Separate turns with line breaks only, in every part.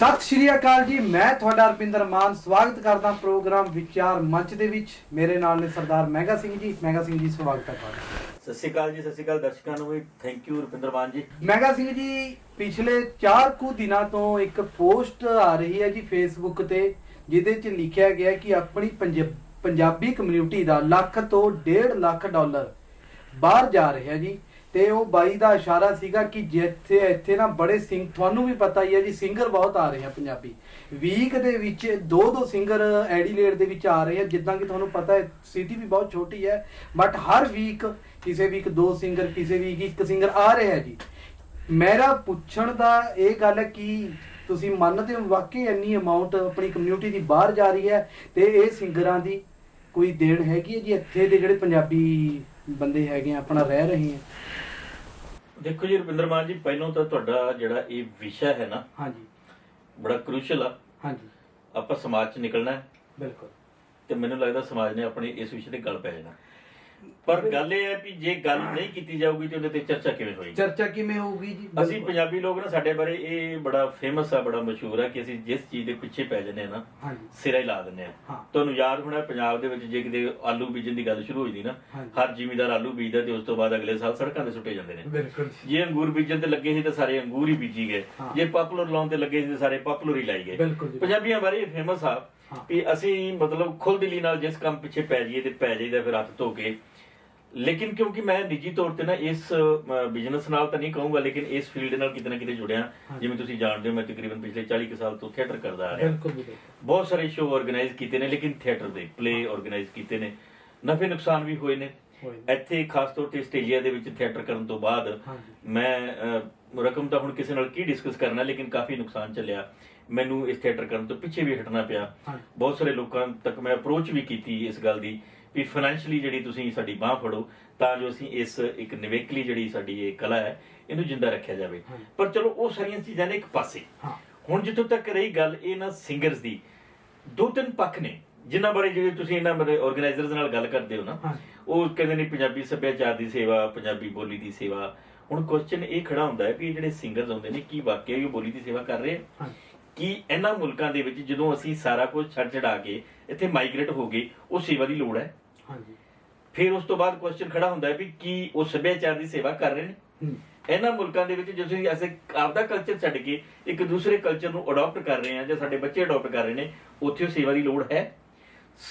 ਸਤਿ ਸ਼੍ਰੀ ਅਕਾਲ ਜੀ ਮੈਂ ਤੁਹਾਡਾ ਰਪਿੰਦਰ ਮਾਨ ਸਵਾਗਤ ਕਰਦਾ ਪ੍ਰੋਗਰਾਮ ਵਿਚਾਰ ਮੰਚ ਦੇ ਵਿੱਚ। ਮੇਰੇ ਨਾਲ ਨੇ ਸਰਦਾਰ ਮਹਿੰਗਾ ਸਿੰਘ ਜੀ। ਮਹਿੰਗਾ ਸਿੰਘ ਜੀ ਸਵਾਗਤ ਹੈ ਤੁਹਾਡਾ।
ਸਤਿ ਸ਼੍ਰੀ ਅਕਾਲ ਜੀ ਸਤਿ ਸ਼੍ਰੀ ਅਕਾਲ ਦਰਸ਼ਕਾਂ ਨੂੰ ਵੀ। Thank you Rupinder Maan ji.
ਮਹਿੰਗਾ ਸਿੰਘ ਜੀ ਪਿਛਲੇ 4 ਕੁ ਦਿਨਾਂ ਤੋਂ ਇੱਕ ਪੋਸਟ ਆ ਰਹੀ ਹੈ ਜੀ ਫੇਸਬੁੱਕ ਤੇ ਜਿਹਦੇ 'ਚ ਲਿਖਿਆ ਗਿਆ ਕਿ ਆਪਣੀ ਪੰਜ- ਪੰਜਾਬੀ ਕਮਿਊਨਿਟੀ ਦਾ ਲੱਖ ਤੋਂ 1.5 ਲੱਖ ਡਾਲਰ ਬਾਹਰ ਜਾ ਰਿਹਾ ਜੀ। ਤੇ ਉਹ ਬਾਈ ਦਾ ਇਸ਼ਾਰਾ ਸੀਗਾ ਕਿ ਜਿੱਥੇ ਇੱਥੇ ਨਾ ਬੜੇ ਸਿੰਗ ਤੁਹਾਨੂੰ ਵੀ ਪਤਾ ਹੀ ਹੈ ਜੀ ਸਿੰਗਰ ਬਹੁਤ ਆ ਰਹੇ ਆ ਪੰਜਾਬੀ। ਵੀਕ ਦੇ ਵਿੱਚ ਦੋ ਦੋ ਸਿੰਗਰ ਐਡੀਲੇਡ ਦੇ ਵਿੱਚ ਆ ਰਹੇ ਆ, ਜਿੱਦਾਂ ਕਿ ਤੁਹਾਨੂੰ ਪਤਾ ਹੈ ਸਿਟੀ ਵੀ ਬਹੁਤ ਛੋਟੀ ਹੈ ਬਟ ਹਰ ਵੀਕ ਕਿਸੇ ਵੀਕ ਦੋ ਸਿੰਗਰ ਕਿਸੇ ਵੀਕ ਇੱਕ ਸਿੰਗਰ ਆ ਰਿਹਾ ਜੀ। ਮੇਰਾ ਪੁੱਛਣ ਦਾ ਇਹ ਗੱਲ ਹੈ ਕਿ ਤੁਸੀਂ ਮੰਨਦੇ ਹੋ, ਵਾਕਈ ਇੰਨੀ ਅਮਾਉਂਟ ਆਪਣੀ ਕਮਿਊਨਿਟੀ ਦੀ ਬਾਹਰ ਜਾ ਰਹੀ ਹੈ ਤੇ ਇਹ ਸਿੰਗਰਾਂ ਦੀ ਕੋਈ ਦੇਣ ਹੈਗੀ ਹੈ ਜੀ? ਇੱਥੇ ਦੇ ਜਿਹੜੇ ਪੰਜਾਬੀ ਬੰਦੇ ਹੈਗੇ ਆ, ਆਪਣਾ ਰਹਿ ਰਹੇ ਆ।
ਦੇਖੋ ਜੀ ਰੁਪਿੰਦਰ ਮਾਨ ਜੀ ਪਹਿਲਾਂ ਤਾਂ ਤੁਹਾਡਾ ਜਿਹੜਾ ਇਹ ਵਿਸ਼ਾ ਹੈ ਨਾ
ਹਾਂਜੀ।
ਬੜਾ ਕ੍ਰੂਸ਼ਲ ਆ।
ਹਾਂਜੀ।
ਆਪਾਂ ਸਮਾਜ 'ਚ ਨਿਕਲਣਾ ਹੈ।
ਬਿਲਕੁਲ।
ਤੇ ਮੈਨੂੰ ਲੱਗਦਾ ਸਮਾਜ ਨੇ ਆਪਣੇ ਇਸ ਵਿਸ਼ੇ ਤੇ ਗੱਲ ਪੈ ਜਾਣਾ। ਪਰ ਗੱਲ ਇਹ ਹੈ ਕਿ ਜੇ ਗੱਲ ਨਹੀਂ ਕੀਤੀ ਜਾਊਗੀ ਤੇ ਉਹਦੇ ਤੇ ਚਰਚਾ ਕਿਵੇਂ ਹੋਏਗੀ
ਚਰਚਾ ਕਿਵੇਂ ਹੋਊਗੀ ਜੀ
ਅਸੀਂ। ਪੰਜਾਬੀ ਲੋਕ ਨਾ ਸਾਡੇ ਬਾਰੇ ਇਹ ਬੜਾ ਫੇਮਸ ਆ ਬੜਾ ਮਸ਼ਹੂਰ ਆ ਕਿ ਅਸੀਂ ਜਿਸ ਚੀਜ਼ ਦੇ ਪਿੱਛੇ ਪੈ ਆ ਨਾ
ਹਾਂਜੀ
ਸਿਰਾ ਹੀ ਲਾ ਦਿੰਦੇ ਆ
ਹਾਂ।
ਤੁਹਾਨੂੰ ਯਾਦ ਹੋਣਾ ਪੰਜਾਬ ਦੇ ਵਿੱਚ ਜੇ ਕਿਤੇ ਆਲੂ ਬੀਜਣ ਦੀ ਗੱਲ ਸ਼ੁਰੂ ਹੋ ਜਾਂਦੀ ਨਾ
ਹਾਂਜੀ।
ਹਰ ਜ਼ਿਮੀਦਾਰ ਆਲੂ ਬੀਜਦਾ ਤੇ ਉਸ ਤੋਂ ਬਾਅਦ ਅਗਲੇ ਸਾਲ ਸੜਕਾਂ ਤੇ ਸੁੱਟੇ ਜਾਂਦੇ ਨੇ
ਬਿਲਕੁਲ
ਜੇ ਅੰਗੂਰ ਬੀਜਣ ਤੇ ਲੱਗੇ ਸੀ ਤਾਂ ਸਾਰੇ ਅੰਗੂਰ ਹੀ ਬੀਜੀ ਗਏ
ਹਾਂ।
ਜੇ ਪਪੂਲਰ ਲਾਉਣ ਤੇ ਲੱਗੇ ਸੀ ਤਾਂ ਸਾਰੇ ਪਪੂਲਰ ਹੀ ਲਾਈ ਗਏ
ਬਿਲਕੁਲ ਜੀ।
ਪੰਜਾਬੀਆਂ ਬਾਰੇ ਫੇਮਸ ਆ
ਹਾਂ।
ਵੀ ਅਸੀਂ ਮਤਲਬ ਖੁੱਲ ਦਿਲੀ ਨਾਲ ਜਿਸ ਕੰਮ ਪਿੱਛੇ ਪੈ ਜਾਈਏ ਤੇ ਪੈ ਜਾਈਦਾ ਫਿਰ ਹੱਥ ਧੋ ਕੇ ਲੇਕਿਨ ਕਿਉਂਕਿ ਮੈਂ ਨਿੱਜੀ ਤੌਰ ਤੇ ਨਾ ਇਸ ਬਿਜ਼ਨਸ ਨਾਲ ਤਾਂ ਨਹੀਂ ਕਹੂੰਗਾ ਲੇਕਿਨ ਇਸ ਫੀਲਡ ਨਾਲ ਕਿਤੇ ਨਾ ਕਿਤੇ ਜੁੜਿਆ। ਜਿਵੇਂ ਤੁਸੀਂ ਜਾਣਦੇ ਹੋ ਮੈਂ ਤਕਰੀਬਨ ਪਿਛਲੇ 40 ਕੁ ਸਾਲ ਤੋਂ ਥੀਏਟਰ ਕਰਦਾ ਆ ਰਿਹਾ। ਬਹੁਤ ਸਾਰੇ ਸ਼ੋਅ ਆਰਗੇਨਾਈਜ਼ ਕੀਤੇ ਨੇ ਲੇਕਿਨ ਥੀਏਟਰ ਦੇ ਪਲੇ ਆਰਗੇਨਾਈਜ਼ ਕੀਤੇ ਨੇ ਨਫੇ ਨੁਕਸਾਨ ਵੀ ਹੋਏ ਨੇ। ਇੱਥੇ ਖਾਸ ਤੌਰ ਤੇ ਸਟੇਜੀਆ ਦੇ ਵਿੱਚ ਥੀਏਟਰ ਕਰਨ ਤੋਂ ਬਾਅਦ। ਮੈਂ ਰਕਮ ਤਾਂ ਹੁਣ ਕਿਸੇ ਨਾਲ ਕੀ ਡਿਸਕਸ ਕਰਨਾ ਲੇਕਿਨ ਕਾਫੀ ਨੁਕਸਾਨ ਚੱਲਿਆ ਮੈਨੂੰ ਇਸ ਥੀਏਟਰ ਕਰਨ ਤੋਂ ਪਿੱਛੇ ਵੀ ਹਟਣਾ ਪਿਆ। ਬਹੁਤ ਸਾਰੇ ਲੋਕਾਂ ਤੱਕ ਮੈਂ ਅਪਰੋਚ ਵੀ ਕੀਤੀ ਇਸ ਗੱਲ ਦੀ ਵੀ ਫਾਈਨੈਂਸ਼ਲੀ ਜਿਹੜੀ ਤੁਸੀਂ ਸਾਡੀ ਬਾਹ ਫੜੋ ਤਾਂ ਜੋ ਅਸੀਂ ਇਸ ਇੱਕ ਨਿਵੇਕਲੀ ਜਿਹੜੀ ਸਾਡੀ ਇਹ ਕਲਾ ਹੈ ਇਹਨੂੰ ਜਿੰਦਾ ਰੱਖਿਆ ਜਾਵੇ। ਪਰ ਚਲੋ ਉਹ ਸਾਰੀਆਂ ਚੀਜ਼ਾਂ ਨੇ ਇੱਕ ਪਾਸੇ। ਹੁਣ ਜਿੱਥੋਂ ਤੱਕ ਰਹੀ ਗੱਲ ਇਹ ਨਾ ਸਿੰਗਰਸ ਦੀ। ਦੋ ਤਿੰਨ ਪੱਖ ਨੇ ਜਿਨ੍ਹਾਂ ਬਾਰੇ ਜਿਹੜੇ ਤੁਸੀਂ ਇਹਨਾਂ ਬਾਰੇ ਆਰਗੇਨਾਈਜ਼ਰਸ ਨਾਲ ਗੱਲ ਕਰਦੇ ਹੋ ਨਾ। ਉਹ ਕਹਿੰਦੇ ਨੇ ਪੰਜਾਬੀ ਸੱਭਿਆਚਾਰ ਦੀ ਸੇਵਾ ਪੰਜਾਬੀ ਬੋਲੀ ਦੀ ਸੇਵਾ। ਹੁਣ ਕੁਐਸਚਨ ਇਹ ਖੜਾ ਹੁੰਦਾ ਹੈ ਕਿ ਇਹ ਜਿਹੜੇ ਸਿੰਗਰਸ ਆਉਂਦੇ ਨੇ ਕੀ ਵਾਕਿਆ ਹੀ ਉਹ ਬੋਲੀ ਦੀ ਸੇਵਾ ਕਰ ਰਹੇ ਆ? ਕਿ ਇਹਨਾਂ ਮੁਲਕਾਂ ਦੇ ਵਿੱਚ ਜਦੋਂ ਅਸੀਂ ਸਾਰਾ ਕੁਝ ਛੱਡ ਛਡਾ ਕੇ ਇੱਥੇ ਮਾਈਗ੍ਰੇਟ ਹੋ ਗਏ ਉਹ ਸੇਵਾ ਦੀ ਲੋੜ ਹੈ?
ਹਾਂਜੀ।
ਫਿਰ ਉਸ ਤੋਂ ਬਾਅਦ ਕੁਐਸਚਨ ਖੜਾ ਹੁੰਦਾ ਹੈ ਵੀ ਕੀ ਉਹ ਸੱਭਿਆਚਾਰ ਦੀ ਸੇਵਾ ਕਰ ਰਹੇ ਨੇ? ਇਹਨਾਂ ਮੁਲਕਾਂ ਦੇ ਵਿੱਚ ਅਸੀਂ ਐਸੇ ਆਪਦਾ ਕਲਚਰ ਛੱਡ ਕੇ ਇੱਕ ਦੂਸਰੇ ਕਲਚਰ ਨੂੰ ਅਡਾਪਟ ਕਰ ਰਹੇ ਹਾਂ ਜਾਂ ਸਾਡੇ ਬੱਚੇ ਅਡਾਪਟ ਕਰ ਰਹੇ ਨੇ ਉੱਥੇ ਉਹ ਸੇਵਾ ਦੀ ਲੋੜ ਹੈ।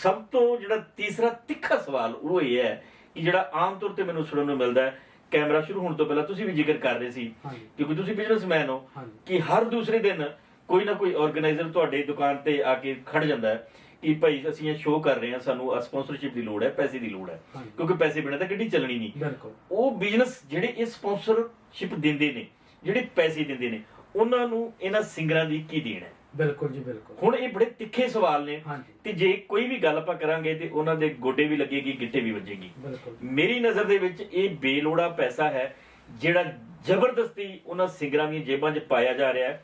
ਸਭ ਤੋਂ ਜਿਹੜਾ ਤੀਸਰਾ ਤਿੱਖਾ ਸਵਾਲ ਉਹ ਇਹ ਹੈ ਕਿ ਜਿਹੜਾ ਆਮ ਤੌਰ ਤੇ ਮੈਨੂੰ ਸੁਣਨ ਨੂੰ ਮਿਲਦਾ ਹੈ ਕੈਮਰਾ ਸ਼ੁਰੂ ਹੋਣ ਤੋਂ ਪਹਿਲਾਂ ਤੁਸੀਂ ਵੀ ਜ਼ਿਕਰ ਕਰ ਰਹੇ ਸੀ। ਕਿਉਂਕਿ ਤੁਸੀਂ ਬਿਜ਼ਨਸਮੈਨ ਹੋ। ਕਿ ਹਰ ਦੂਸਰੇ ਦਿਨ ਕੋਈ ਨਾ ਕੋਈ ਆਰਗੇਨਾਈਜ਼ਰ ਤੁਹਾਡੇ ਦੁਕਾਨ ਤੇ ਆ ਕੇ ਖੜ ਜਾਂਦਾ ਹੈ। ਕਿ ਭਾਈ ਅਸੀਂ ਇਹ ਸ਼ੋਅ ਕਰ ਰਹੇ ਹਾਂ ਸਾਨੂੰ ਸਪਾਂਸਰਸ਼ਿਪ ਦੀ ਲੋੜ ਹੈ ਪੈਸੇ ਦੀ ਲੋੜ ਹੈ। ਕਿਉਂਕਿ ਪੈਸੇ ਬਿਨਾਂ ਤਾਂ ਗੱਡੀ ਚੱਲਣੀ ਨਹੀਂ।
ਬਿਲਕੁਲ।
ਉਹ ਬਿਜ਼ਨਸ ਜਿਹੜੇ ਇਹ ਸਪਾਂਸਰਸ਼ਿਪ ਦਿੰਦੇ ਨੇ ਜਿਹੜੇ ਪੈਸੇ ਦਿੰਦੇ ਨੇ ਉਹਨਾਂ ਨੂੰ ਇਹਨਾਂ ਸਿੰਗਰਾਂ ਦੀ ਕੀ ਦੇਣ ਹੈ?
ਬਿਲਕੁਲ ਜੀ ਬਿਲਕੁਲ।
ਹੁਣ ਇਹ ਬੜੇ ਤਿੱਖੇ ਸਵਾਲ ਨੇ। ਤੇ ਜੇ ਕੋਈ ਵੀ ਗੱਲ ਆਪਾਂ ਕਰਾਂਗੇ ਤੇ ਉਹਨਾਂ ਦੇ ਗੋਡੇ ਵੀ ਲੱਗੇਗੀ ਗਿੱਟੇ ਵੀ ਵੱਜੇਗੀ।
ਬਿਲਕੁਲ
ਮੇਰੀ ਨਜ਼ਰ ਦੇ ਵਿੱਚ ਇਹ ਬੇਲੋੜਾ ਪੈਸਾ ਹੈ ਜਿਹੜਾ ਜ਼ਬਰਦਸਤੀ ਉਹਨਾਂ ਸਿੰਗਰਾਂ ਦੀਆਂ ਜੇਬਾਂ 'ਚ ਪਾਇਆ ਜਾ ਰਿਹਾ ਹੈ।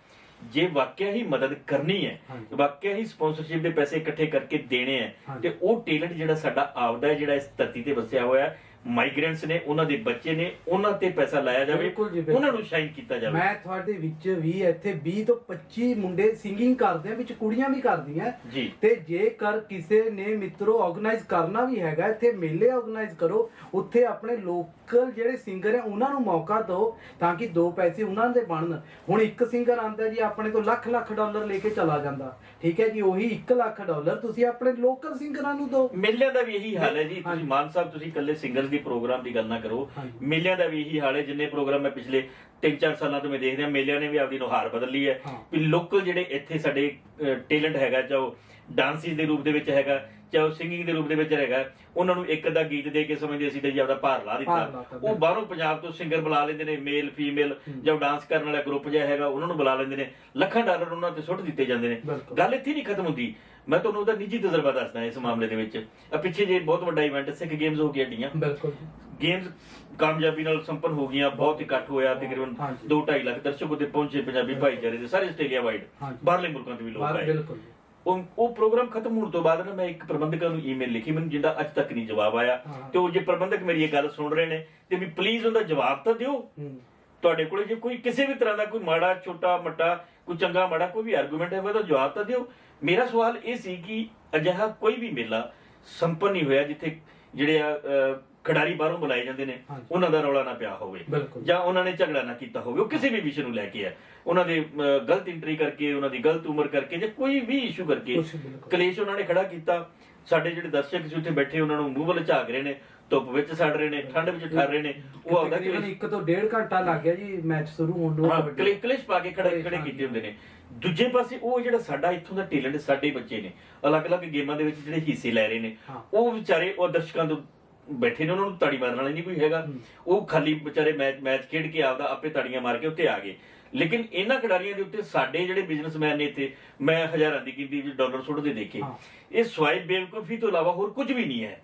ਜੇ ਵਾਕਿਆ ਹੀ ਮਦਦ ਕਰਨੀ ਹੈ। ਵਾਕਿਆ ਹੀ ਸਪਾਂਸਰਸ਼ਿਪ ਦੇ ਪੈਸੇ ਇਕੱਠੇ ਕਰਕੇ ਦੇਣੇ ਹੈ। ਤੇ ਉਹ ਟੈਲੈਂਟ ਜਿਹੜਾ ਸਾਡਾ ਆਪਦਾ ਹੈ ਜਿਹੜਾ ਇਸ ਧਰਤੀ ਤੇ ਵਸਿਆ ਹੋਇਆ ਹੈ ਮਾਈਗ੍ਰੈਂਟਸ ਨੇ ਉਹਨਾਂ ਦੇ ਬੱਚੇ ਨੇ ਉਹਨਾਂ ਤੇ ਪੈਸਾ ਲਾਇਆ ਜਾਵੇ। ਉਹਨਾਂ ਨੂੰ ਸ਼ਾਈਨ ਕੀਤਾ ਜਾਵੇ
ਮੈਂ ਤੁਹਾਡੇ ਵਿੱਚ ਵੀ ਇੱਥੇ 20 ਤੋਂ 25 ਮੁੰਡੇ ਸਿੰਗਿੰਗ ਕਰਦੇ ਆ ਵਿੱਚ ਕੁੜੀਆਂ ਵੀ ਕਰਦੀਆਂ। ਤੇ ਜੇਕਰ ਕਿਸੇ ਨੇ ਮਿੱਤਰੋ ਆਰਗੇਨਾਈਜ਼ ਕਰਨਾ ਵੀ ਹੈਗਾ ਇੱਥੇ ਮੇਲੇ ਆਰਗੇਨਾਈਜ਼ ਕਰੋ ਉੱਥੇ ਆਪਣੇ ਲੋਕਲ ਜਿਹੜੇ ਸਿੰਗਰ ਆ ਉਹਨਾਂ ਨੂੰ ਮੌਕਾ ਦਿਓ ਤਾਂ ਕਿ ਦੋ ਪੈਸੇ ਉਹਨਾਂ ਦੇ ਬਣਨ ਹੁਣ ਇੱਕ ਸਿੰਗਰ ਆਂਦਾ ਜੀ ਆਪਣੇ ਤੋਂ ਲੱਖ ਲੱਖ ਡਾਲਰ ਲੈ ਕੇ ਚਲਾ ਜਾਂਦਾ ਠੀਕ ਹੈ ਜੀ ਉਹੀ 1 ਲੱਖ ਡਾਲਰ ਤੁਸੀਂ ਆਪਣੇ ਲੋਕਲ ਸਿੰਗਰਾਂ ਨੂੰ ਦਿਓ
ਮੇਲਿਆਂ ਦਾ ਵੀ ਇਹੀ ਹਾਲ ਹੈ ਜੀ। ਤੁਸੀਂ ਮਾਨ ਸਾਹਿਬ ਤੁਸੀਂ ਇਕੱਲੇ ਸਿੰਗਰਸ ਦੀ ਪ੍ਰੋਗਰਾਮ ਦੀ ਗੱਲ ਨਾ ਕਰੋ। ਮੇਲਿਆਂ ਦਾ ਵੀ ਇਹੀ ਹਾਲ ਹੈ ਜਿੰਨੇ ਪ੍ਰੋਗਰਾਮ ਮੈਂ ਪਿਛਲੇ 3-4 ਸਾਲਾਂ ਤੋਂ ਮੈਂ ਦੇਖ ਰਿਹਾ ਮੇਲਿਆਂ ਨੇ ਵੀ ਆਪਦੀ ਨੁਹਾਰ ਬਦਲ ਲਈ ਹੈ
ਹਾਂ।
ਵੀ ਲੋਕਲ ਜਿਹੜੇ ਇੱਥੇ ਸਾਡੇ ਟੈਲੈਂਟ ਹੈਗਾ ਚਾਹੇ ਡਾਂਸਿਸ ਦੇ ਰੂਪ ਦੇ ਵਿੱਚ ਹੈਗਾ ਚਾਹੇ ਸਿੰਗਿੰਗ ਦੇ ਰੂਪ ਦੇ ਵਿੱਚ ਹੈਗਾ ਉਹਨਾਂ ਨੂੰ ਇੱਕ ਅੱਧਾ ਗੀਤ ਦੇ ਕੇ ਸਮਝਦੇ ਅਸੀਂ ਤੇ ਜੀ ਆਪਦਾ ਭਾਰ ਲਾ
ਭਾਰ
ਦਿੱਤਾ। ਉਹ ਬਾਹਰੋਂ ਪੰਜਾਬ ਤੋਂ ਸਿੰਗਰ ਬੁਲਾ ਲੈਂਦੇ ਨੇ ਮੇਲ ਫੀਮੇਲ ਜਾਂ ਡਾਂਸ ਕਰਨ ਵਾਲਾ ਗਰੁੱਪ ਜਿਹਾ ਹੈਗਾ ਉਹਨਾਂ ਨੂੰ ਬੁਲਾ ਲੈਂਦੇ ਨੇ। ਲੱਖਾਂ ਡਾਲਰ ਉਹਨਾਂ ਤੇ ਸੁੱਟ ਦਿੱਤੇ ਜਾਂਦੇ ਨੇ।
ਬਿਲਕੁਲ।
ਗੱਲ ਇੱਥੇ ਨਹੀਂ ਖਤਮ ਹੁੰਦੀ। ਮੈਂ ਤੁਹਾਨੂੰ ਉਹਦਾ ਨਿੱਜੀ ਤਜਰਬਾ ਦੱਸਦਾ ਇਸ ਮਾਮਲੇ ਦੇ ਵਿੱਚ। ਆ ਪਿੱਛੇ ਜੇ ਬਹੁਤ ਵੱਡਾ ਇਵੈਂਟ ਸਿੱਖ ਗੇਮਸ ਹੋ ਕੇ ਹਟੀਆਂ
ਬਿਲਕੁਲ ਜੀ।
ਗੇਮਸ ਕਾਮਯਾਬੀ ਨਾਲ ਸੰਪੰਨ ਹੋ ਗਈਆਂ ਬਹੁਤ ਇਕੱਠ ਹੋਇਆ ਤਕਰੀਬਨ
ਹਾਂਜੀ।
2.5 ਲੱਖ ਦਰਸ਼ਕ ਉੱਤੇ ਪਹੁੰਚੇ ਪੰਜਾਬੀ ਭਾਈਚਾਰੇ ਦੇ ਸਾਰੇ ਆਸਟ੍ਰੇਲੀਆ ਵਾਈਡ
ਹਾਂਜੀ।
ਬਾਹਰਲੇ ਮੁਲਕਾਂ ਤੋਂ ਵੀ ਲੋਕ
ਬਾਹਰ
ਆਏ।
ਬਿਲਕੁਲ ਜੀ।
ਉਹ ਉਹ ਪ੍ਰੋਗਰਾਮ ਖਤਮ ਹੋਣ ਤੋਂ ਬਾਅਦ ਨਾ ਮੈਂ ਇੱਕ ਪ੍ਰਬੰਧਕਾਂ ਨੂੰ ਈਮੇਲ ਲਿਖੀ ਮੈਨੂੰ ਜਿੰਦਾ ਅੱਜ ਤੱਕ ਨਹੀਂ ਜਵਾਬ ਆਇਆ। ਤੇ ਉਹ ਜੇ ਪ੍ਰਬੰਧਕ ਮੇਰੀ ਇਹ ਗੱਲ ਸੁਣ ਰਹੇ ਨੇ ਤੇ ਵੀ ਪਲੀਜ਼ ਉਹਦਾ ਜਵਾਬ ਤਾਂ ਦਿਓ। ਤੁਹਾਡੇ ਕੋਲੇ ਜੇ ਕੋਈ ਕਿਸੇ ਵੀ ਤਰ੍ਹਾਂ ਦਾ ਕੋਈ ਮਾੜਾ ਛੋਟਾ ਮੱਟਾ ਕੋਈ ਚੰਗਾ ਮਾੜਾ ਕੋਈ ਵੀ ਆਰਗੂਮੈਂਟ ਹੈ ਉਹਦਾ ਜਵਾਬ ਤਾਂ ਦਿਓ। ਮੇਰਾ ਸਵਾਲ ਇਹ ਸੀ ਕਿ ਅਜਿਹਾ ਕੋਈ ਵੀ ਮੇਲਾ ਸੰਪੰਨ ਨਹੀਂ ਹੋਇਆ ਜਿੱਥੇ ਜਿਹੜੇ ਆ ਖਿਡਾਰੀ ਬਾਹਰੋਂ ਬੁਲਾਏ ਜਾਂਦੇ ਨੇ
ਹਾਂਜੀ।
ਉਹਨਾਂ ਦਾ ਰੌਲਾ ਨਾ ਪਿਆ ਹੋਵੇ
ਬਿਲਕੁਲ।
ਜਾਂ ਉਹਨਾਂ ਨੇ ਝਗੜਾ ਨਾ ਕੀਤਾ ਹੋਵੇ ਉਹ ਕਿਸੇ ਵੀ ਵਿਸ਼ੇ ਨੂੰ ਲੈ ਕੇ ਹੈ ਉਹਨਾਂ ਦੇ ਗਲਤ ਐਂਟਰੀ ਕਰਕੇ ਉਹਨਾਂ ਦੀ ਗਲਤ ਉਮਰ ਕਰਕੇ ਜਾਂ ਕੋਈ ਵੀ ਇਸ਼ੂ ਕਰਕੇ
ਕੁਛ ਬਿਲਕੁਲ।
ਕਲੇਸ਼ ਉਹਨਾਂ ਨੇ ਖੜਾ ਕੀਤਾ ਸਾਡੇ ਜਿਹੜੇ ਦਰਸ਼ਕ ਸੀ ਉੱਥੇ ਬੈਠੇ ਉਹਨਾਂ ਨੂੰ ਮੂੰਹ ਵੱਲ ਝਾਕ ਰਹੇ ਨੇ ਧੁੱਪ ਵਿੱਚ ਸੜ ਰਹੇ ਨੇ ਠੰਡ ਵਿੱਚ ਠਰ ਰਹੇ ਨੇ ਉਹ ਆਪਦਾ
ਤਕਰੀਬਨ
ਕਲੇਸ਼
ਇੱਕ ਤੋਂ ਡੇਢ ਘੰਟਾ ਲੱਗ ਗਿਆ ਜੀ ਮੈਚ ਸ਼ੁਰੂ ਹੋਣ ਨੂੰ
ਹਾਂ
ਕਬੱਡੀ।
ਕਲੇ ਕਲੇਸ਼ ਪਾ ਕੇ ਖੜੇ
ਕਲੇਸ਼
ਖੜੇ
ਪਾ ਕੇ।
ਕੀਤੇ ਹੁੰਦੇ ਨੇ ਦੂਜੇ ਪਾਸੇ ਉਹ ਜਿਹੜਾ ਸਾਡਾ ਇੱਥੋਂ ਦਾ ਟੈਲੈਂਟ ਸਾਡੇ ਬੱਚੇ ਨੇ ਅਲੱਗ-ਅਲੱਗ ਗੇਮਾਂ ਦੇ ਵਿੱਚ ਜਿਹੜੇ ਹਿੱਸੇ ਲੈ ਰਹੇ ਨੇ
ਹਾਂ।
ਉਹ ਵਿਚਾਰੇ ਉਹ ਦਰਸ਼ਕਾਂ ਤੋਂ ਬੈਠੇ ਨੇ ਉਹਨਾਂ ਨੂੰ ਤਾੜੀ ਮਾਰਨ ਵਾਲਾ ਨਹੀਂ ਕੋਈ ਹੈਗਾ। ਉਹ ਖਾਲੀ ਵਿਚਾਰੇ ਮੈਚ ਮੈਚ ਖੇਡ ਕੇ ਆਪਦਾ ਆਪੇ ਤਾੜੀਆਂ ਮਾਰ ਕੇ ਉੱਤੇ ਆ ਗਏ। ਲੇਕਿਨ ਇਹਨਾਂ ਖਿਡਾਰੀਆਂ ਦੇ ਉੱਤੇ ਸਾਡੇ ਜਿਹੜੇ ਬਿਜ਼ਨਸਮੈਨ ਨੇ ਇੱਥੇ ਮੈਂ ਹਜ਼ਾਰਾਂ ਦੀ ਗਿਣਤੀ ਵਿੱਚ ਡਾਲਰ ਸੁੱਟਦੇ ਦੇਖੇ। ਇਹ ਸਵਾਈਪ ਬੇਵਕੂਫੀ ਤੋਂ ਇਲਾਵਾ ਹੋਰ ਕੁਝ ਵੀ ਨਹੀਂ ਹੈ।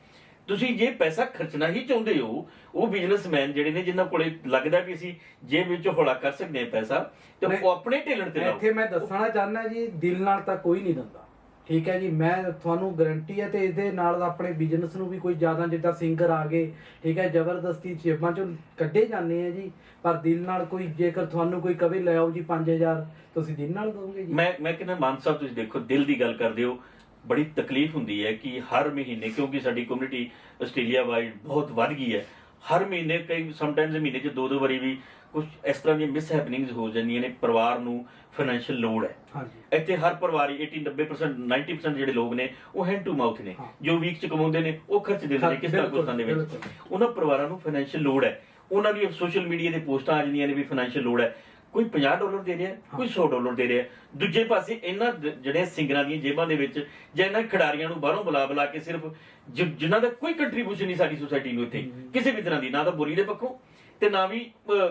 ਤੁਸੀਂ ਜੇ ਪੈਸਾ ਖਰਚਣਾ ਹੀ ਚਾਹੁੰਦੇ ਹੋ ਉਹ ਬਿਜ਼ਨਸਮੈਨ ਜਿਹੜੇ ਨੇ ਜਿਨ੍ਹਾਂ ਕੋਲੇ ਲੱਗਦਾ ਵੀ ਅਸੀਂ ਜੇਬ ਵਿੱਚੋਂ ਹੌਲਾ ਕਰ ਸਕਦੇ ਹਾਂ ਪੈਸਾ ਤੇ ਉਹ ਆਪਣੇ ਟੈਲੈਂਟ ਤੇ ਲਾਓ।
ਇੱਥੇ ਮੈਂ ਦੱਸਣਾ ਚਾਹੁੰਦਾ ਜੀ ਦਿਲ ਨਾਲ ਤਾਂ ਕੋਈ ਨਹੀਂ ਦਿੰਦਾ। ਠੀਕ ਹੈ ਜੀ, ਮੈਂ ਤੁਹਾਨੂੰ ਗਾਰੰਟੀ ਹੈ ਤੇ ਇਹਦੇ ਨਾਲ ਆਪਣੇ ਬਿਜ਼ਨਸ ਨੂੰ ਵੀ ਕੋਈ ਜ਼ਿਆਦਾ ਜਿੱਦਾਂ ਸਿੰਗਰ ਆ ਗਏ, ਠੀਕ ਹੈ, ਜ਼ਬਰਦਸਤੀ ਜੇਬਾਂ ਚੋਂ ਕੱਢੇ ਜਾਂਦੇ ਆ ਜੀ, ਪਰ ਦਿਲ ਨਾਲ ਕੋਈ, ਜੇਕਰ ਤੁਹਾਨੂੰ ਕੋਈ ਕਵੇ, ਲੈ ਆਓ ਜੀ 5000 ਤੁਸੀਂ ਦਿਲ ਨਾਲ ਦੋਗੇ ਜੀ।
ਮੈਂ ਮੈਂ ਕਹਿੰਦਾ, ਮਾਨ ਸਾਹਿਬ, ਤੁਸੀਂ ਦੇਖੋ, ਦਿਲ ਦੀ ਗੱਲ ਕਰਦੇ ਹੋ, ਬੜੀ ਤਕਲੀਫ ਹੁੰਦੀ ਹੈ ਕਿ ਹਰ ਮਹੀਨੇ, ਕਿਉਂਕਿ ਸਾਡੀ ਕਮਿਊਨਿਟੀ ਆਸਟ੍ਰੇਲੀਆ ਵਾਈਡ ਬਹੁਤ ਵੱਧ ਗਈ ਹੈ, ਹਰ ਮਹੀਨੇ, ਕਈ ਸਮਟਾਈਮਸ ਮਹੀਨੇ 'ਚ ਦੋ ਦੋ ਵਾਰੀ ਵੀ ਕੁਝ ਇਸ ਤਰ੍ਹਾਂ ਦੀਆਂ ਮਿਸ ਹੈਪਨਿੰਗਸ ਹੋ ਜਾਂਦੀਆਂ ਨੇ ਪਰਿਵਾਰ ਨੂੰ ਫਾਈਨੈਂਸ਼ੀਅਲ ਲੋਡ ਹੈ।
ਹਾਂਜੀ।
ਇੱਥੇ ਹਰ ਪਰਿਵਾਰ ਹੀ 80 90% 90% ਜਿਹੜੇ ਲੋਕ ਨੇ ਉਹ ਹੈਂਡ ਟੂ ਮਾਊਥ ਨੇ। ਜੋ ਵੀਕ ਚ ਕਮਾਉਂਦੇ ਨੇ ਉਹ ਖਰਚ ਦਿੰਦੇ ਨੇ ਕਿਸ ਤਰ੍ਹਾਂ ਕੁਸਤਾਂ ਦੇ ਵਿੱਚ। ਉਹਨਾਂ ਪਰਿਵਾਰਾਂ ਨੂੰ ਫਾਈਨੈਂਸ਼ੀਅਲ ਲੋਡ ਹੈ। ਉਹਨਾਂ ਦੀ ਸੋਸ਼ਲ ਮੀਡੀਆ ਦੇ ਪੋਸਟਾਂ ਆ ਜਾਂਦੀਆਂ ਨੇ ਵੀ ਫਾਈਨੈਂਸ਼ੀਅਲ ਲੋਡ ਹੈ। ਕੋਈ 50 ਡਾਲਰ ਦੇ ਰਿਹਾ ਕੋਈ 100 ਡਾਲਰ ਦੇ ਰਿਹਾ ਦੂਜੇ ਪਾਸੇ ਇਹਨਾਂ ਜਿਹੜੇ ਸਿੰਗਰਾਂ ਦੀਆਂ ਜੇਬਾਂ ਦੇ ਵਿੱਚ ਜਾਂ ਇਹਨਾਂ ਖਿਡਾਰੀਆਂ ਨੂੰ ਬਾਹਰੋਂ ਬੁਲਾ ਬੁਲਾ ਕੇ ਸਿਰਫ ਜਿਨ੍ਹਾਂ ਦਾ ਕੋਈ ਕੰਟਰੀਬਿਊਸ਼ਨ ਨਹੀਂ ਸਾਡੀ ਸੋਸਾਇਟੀ ਨੂੰ ਇੱਥੇ ਕਿਸੇ ਵੀ ਤਰ੍ਹਾਂ ਦੀ ਨਾ ਤਾਂ ਬੋਲੀ ਦੇ ਪੱਖੋਂ ਤੇ ਨਾ ਵੀ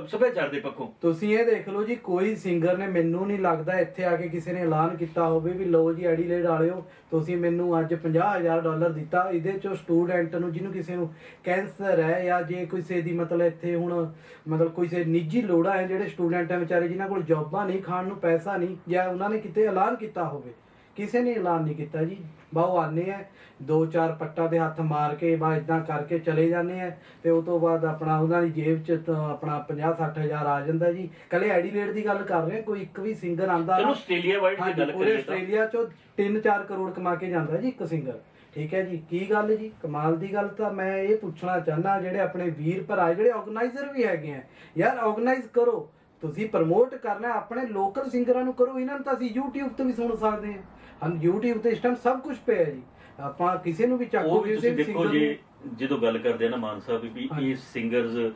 ਸੱਭਿਆਚਾਰ ਦੇ ਪੱਖੋਂ।
ਤੁਸੀਂ ਇਹ ਦੇਖ ਲਓ ਜੀ, ਕੋਈ ਸਿੰਗਰ ਨੇ ਮੈਨੂੰ ਨਹੀਂ ਲੱਗਦਾ ਇੱਥੇ ਆ ਕੇ ਕਿਸੇ ਨੇ ਐਲਾਨ ਕੀਤਾ ਹੋਵੇ ਵੀ ਲਓ ਜੀ ਐਡੀਲੇਡ ਵਾਲਿਓ, ਤੁਸੀਂ ਮੈਨੂੰ ਅੱਜ 50000 ਡਾਲਰ ਦਿੱਤਾ। ਇਹਦੇ ਚੋਂ ਸਟੂਡੈਂਟ ਨੂੰ, ਜਿਹਨੂੰ ਕਿਸੇ ਨੂੰ ਕੈਂਸਰ ਹੈ ਜਾਂ ਜੇ ਕਿਸੇ ਦੀ ਮਤਲਬ ਇੱਥੇ ਹੁਣ, ਮਤਲਬ ਕੋਈ ਸੇ ਨਿੱਜੀ ਲੋੜਾਂ ਹੈ ਜਿਹੜੇ ਸਟੂਡੈਂਟ ਹੈ ਵਿਚਾਰੇ, ਜਿਨ੍ਹਾਂ ਕੋਲ ਜੌਬਾਂ ਨਹੀਂ, ਖਾਣ ਨੂੰ ਪੈਸਾ ਨਹੀਂ, ਜਾਂ ਉਹਨਾਂ ਨੇ ਕਿਤੇ ਐਲਾਨ ਕੀਤਾ ਹੋਵੇ। ਕਿਸੇ ਨੇ ਐਲਾਨ ਨਹੀਂ ਕੀਤਾ ਜੀ। ਬਾਹੋ ਆਨੇ ਆ ਦੋ ਚਾਰ ਪੱਟਾਂ ਦੇ ਹੱਥ ਮਾਰ ਕੇ ਬਾ ਇਦਾਂ ਕਰਕੇ ਚਲੇ ਜਾਂਦੇ ਆ ਤੇ ਉਸ ਤੋਂ ਬਾਅਦ ਆਪਣਾ ਉਹਨਾਂ ਦੀ ਜੇਬ 'ਚ ਤਾਂ ਆਪਣਾ 50 ਹਜ਼ਾਰ ਆ ਜਾਂਦਾ ਜੀ। ਕੱਲੇ ਐਡੀਲੇਡ ਦੀ ਗੱਲ ਕਰ ਰਹੇ ਕੋਈ ਇੱਕ ਵੀ ਸਿੰਗਰ ਆਂਦਾ
ਚਲੋ ਆਸਟ੍ਰੇਲੀਆ ਵਾਈਡ ਦੀ ਗੱਲ ਕਰੀਏ
ਆਸਟ੍ਰੇਲੀਆ 'ਚੋਂ 3-4 ਕਰੋੜ ਕਮਾ ਕੇ ਜਾਂਦਾ ਜੀ ਇੱਕ ਸਿੰਗਰ ਠੀਕ ਹੈ ਜੀ। ਕੀ ਗੱਲ ਜੀ? ਕਮਾਲ ਦੀ ਗੱਲ ਤਾਂ ਮੈਂ ਇਹ ਪੁੱਛਣਾ ਚਾਹਨਾ ਜਿਹੜੇ ਆਪਣੇ ਵੀਰ ਭਰਾ ਜਿਹੜੇ ਆਰਗੇਨਾਈਜ਼ਰ ਵੀ ਹੈਗੇ ਆ। ਯਾਰ ਆਰਗੇਨਾਈਜ਼ ਕਰੋ। ਤੁਸੀਂ ਪ੍ਰਮੋਟ ਕਰਨਾ ਆਪਣੇ ਲੋਕਲ ਸਿੰਗਰਾਂ ਨੂੰ ਕਰੋ। ਇਹਨਾਂ ਨੂੰ ਤਾਂ ਅਸੀਂ YouTube ਤੇ ਵੀ ਸੁਣ ਸਕਦੇ ਹਾਂ। ਹਮ YouTube ਤੇ ਇਸ ਟਾਈਮ ਸਭ ਕੁਝ ਪਿਆ ਜੀ। ਆਪਾਂ ਕਿਸੇ ਨੂੰ ਵੀ ਚੱਕੋ
ਉਹ ਵੀ ਤੁਸੀਂ ਦੇਖੋ ਜੇ ਜਦੋਂ ਗੱਲ ਕਰਦੇ ਆ ਨਾ ਮਾਨ ਸਾਹਿਬ ਵੀ
ਹਾਂਜੀ।
ਇਹ ਸਿੰਗਰਸ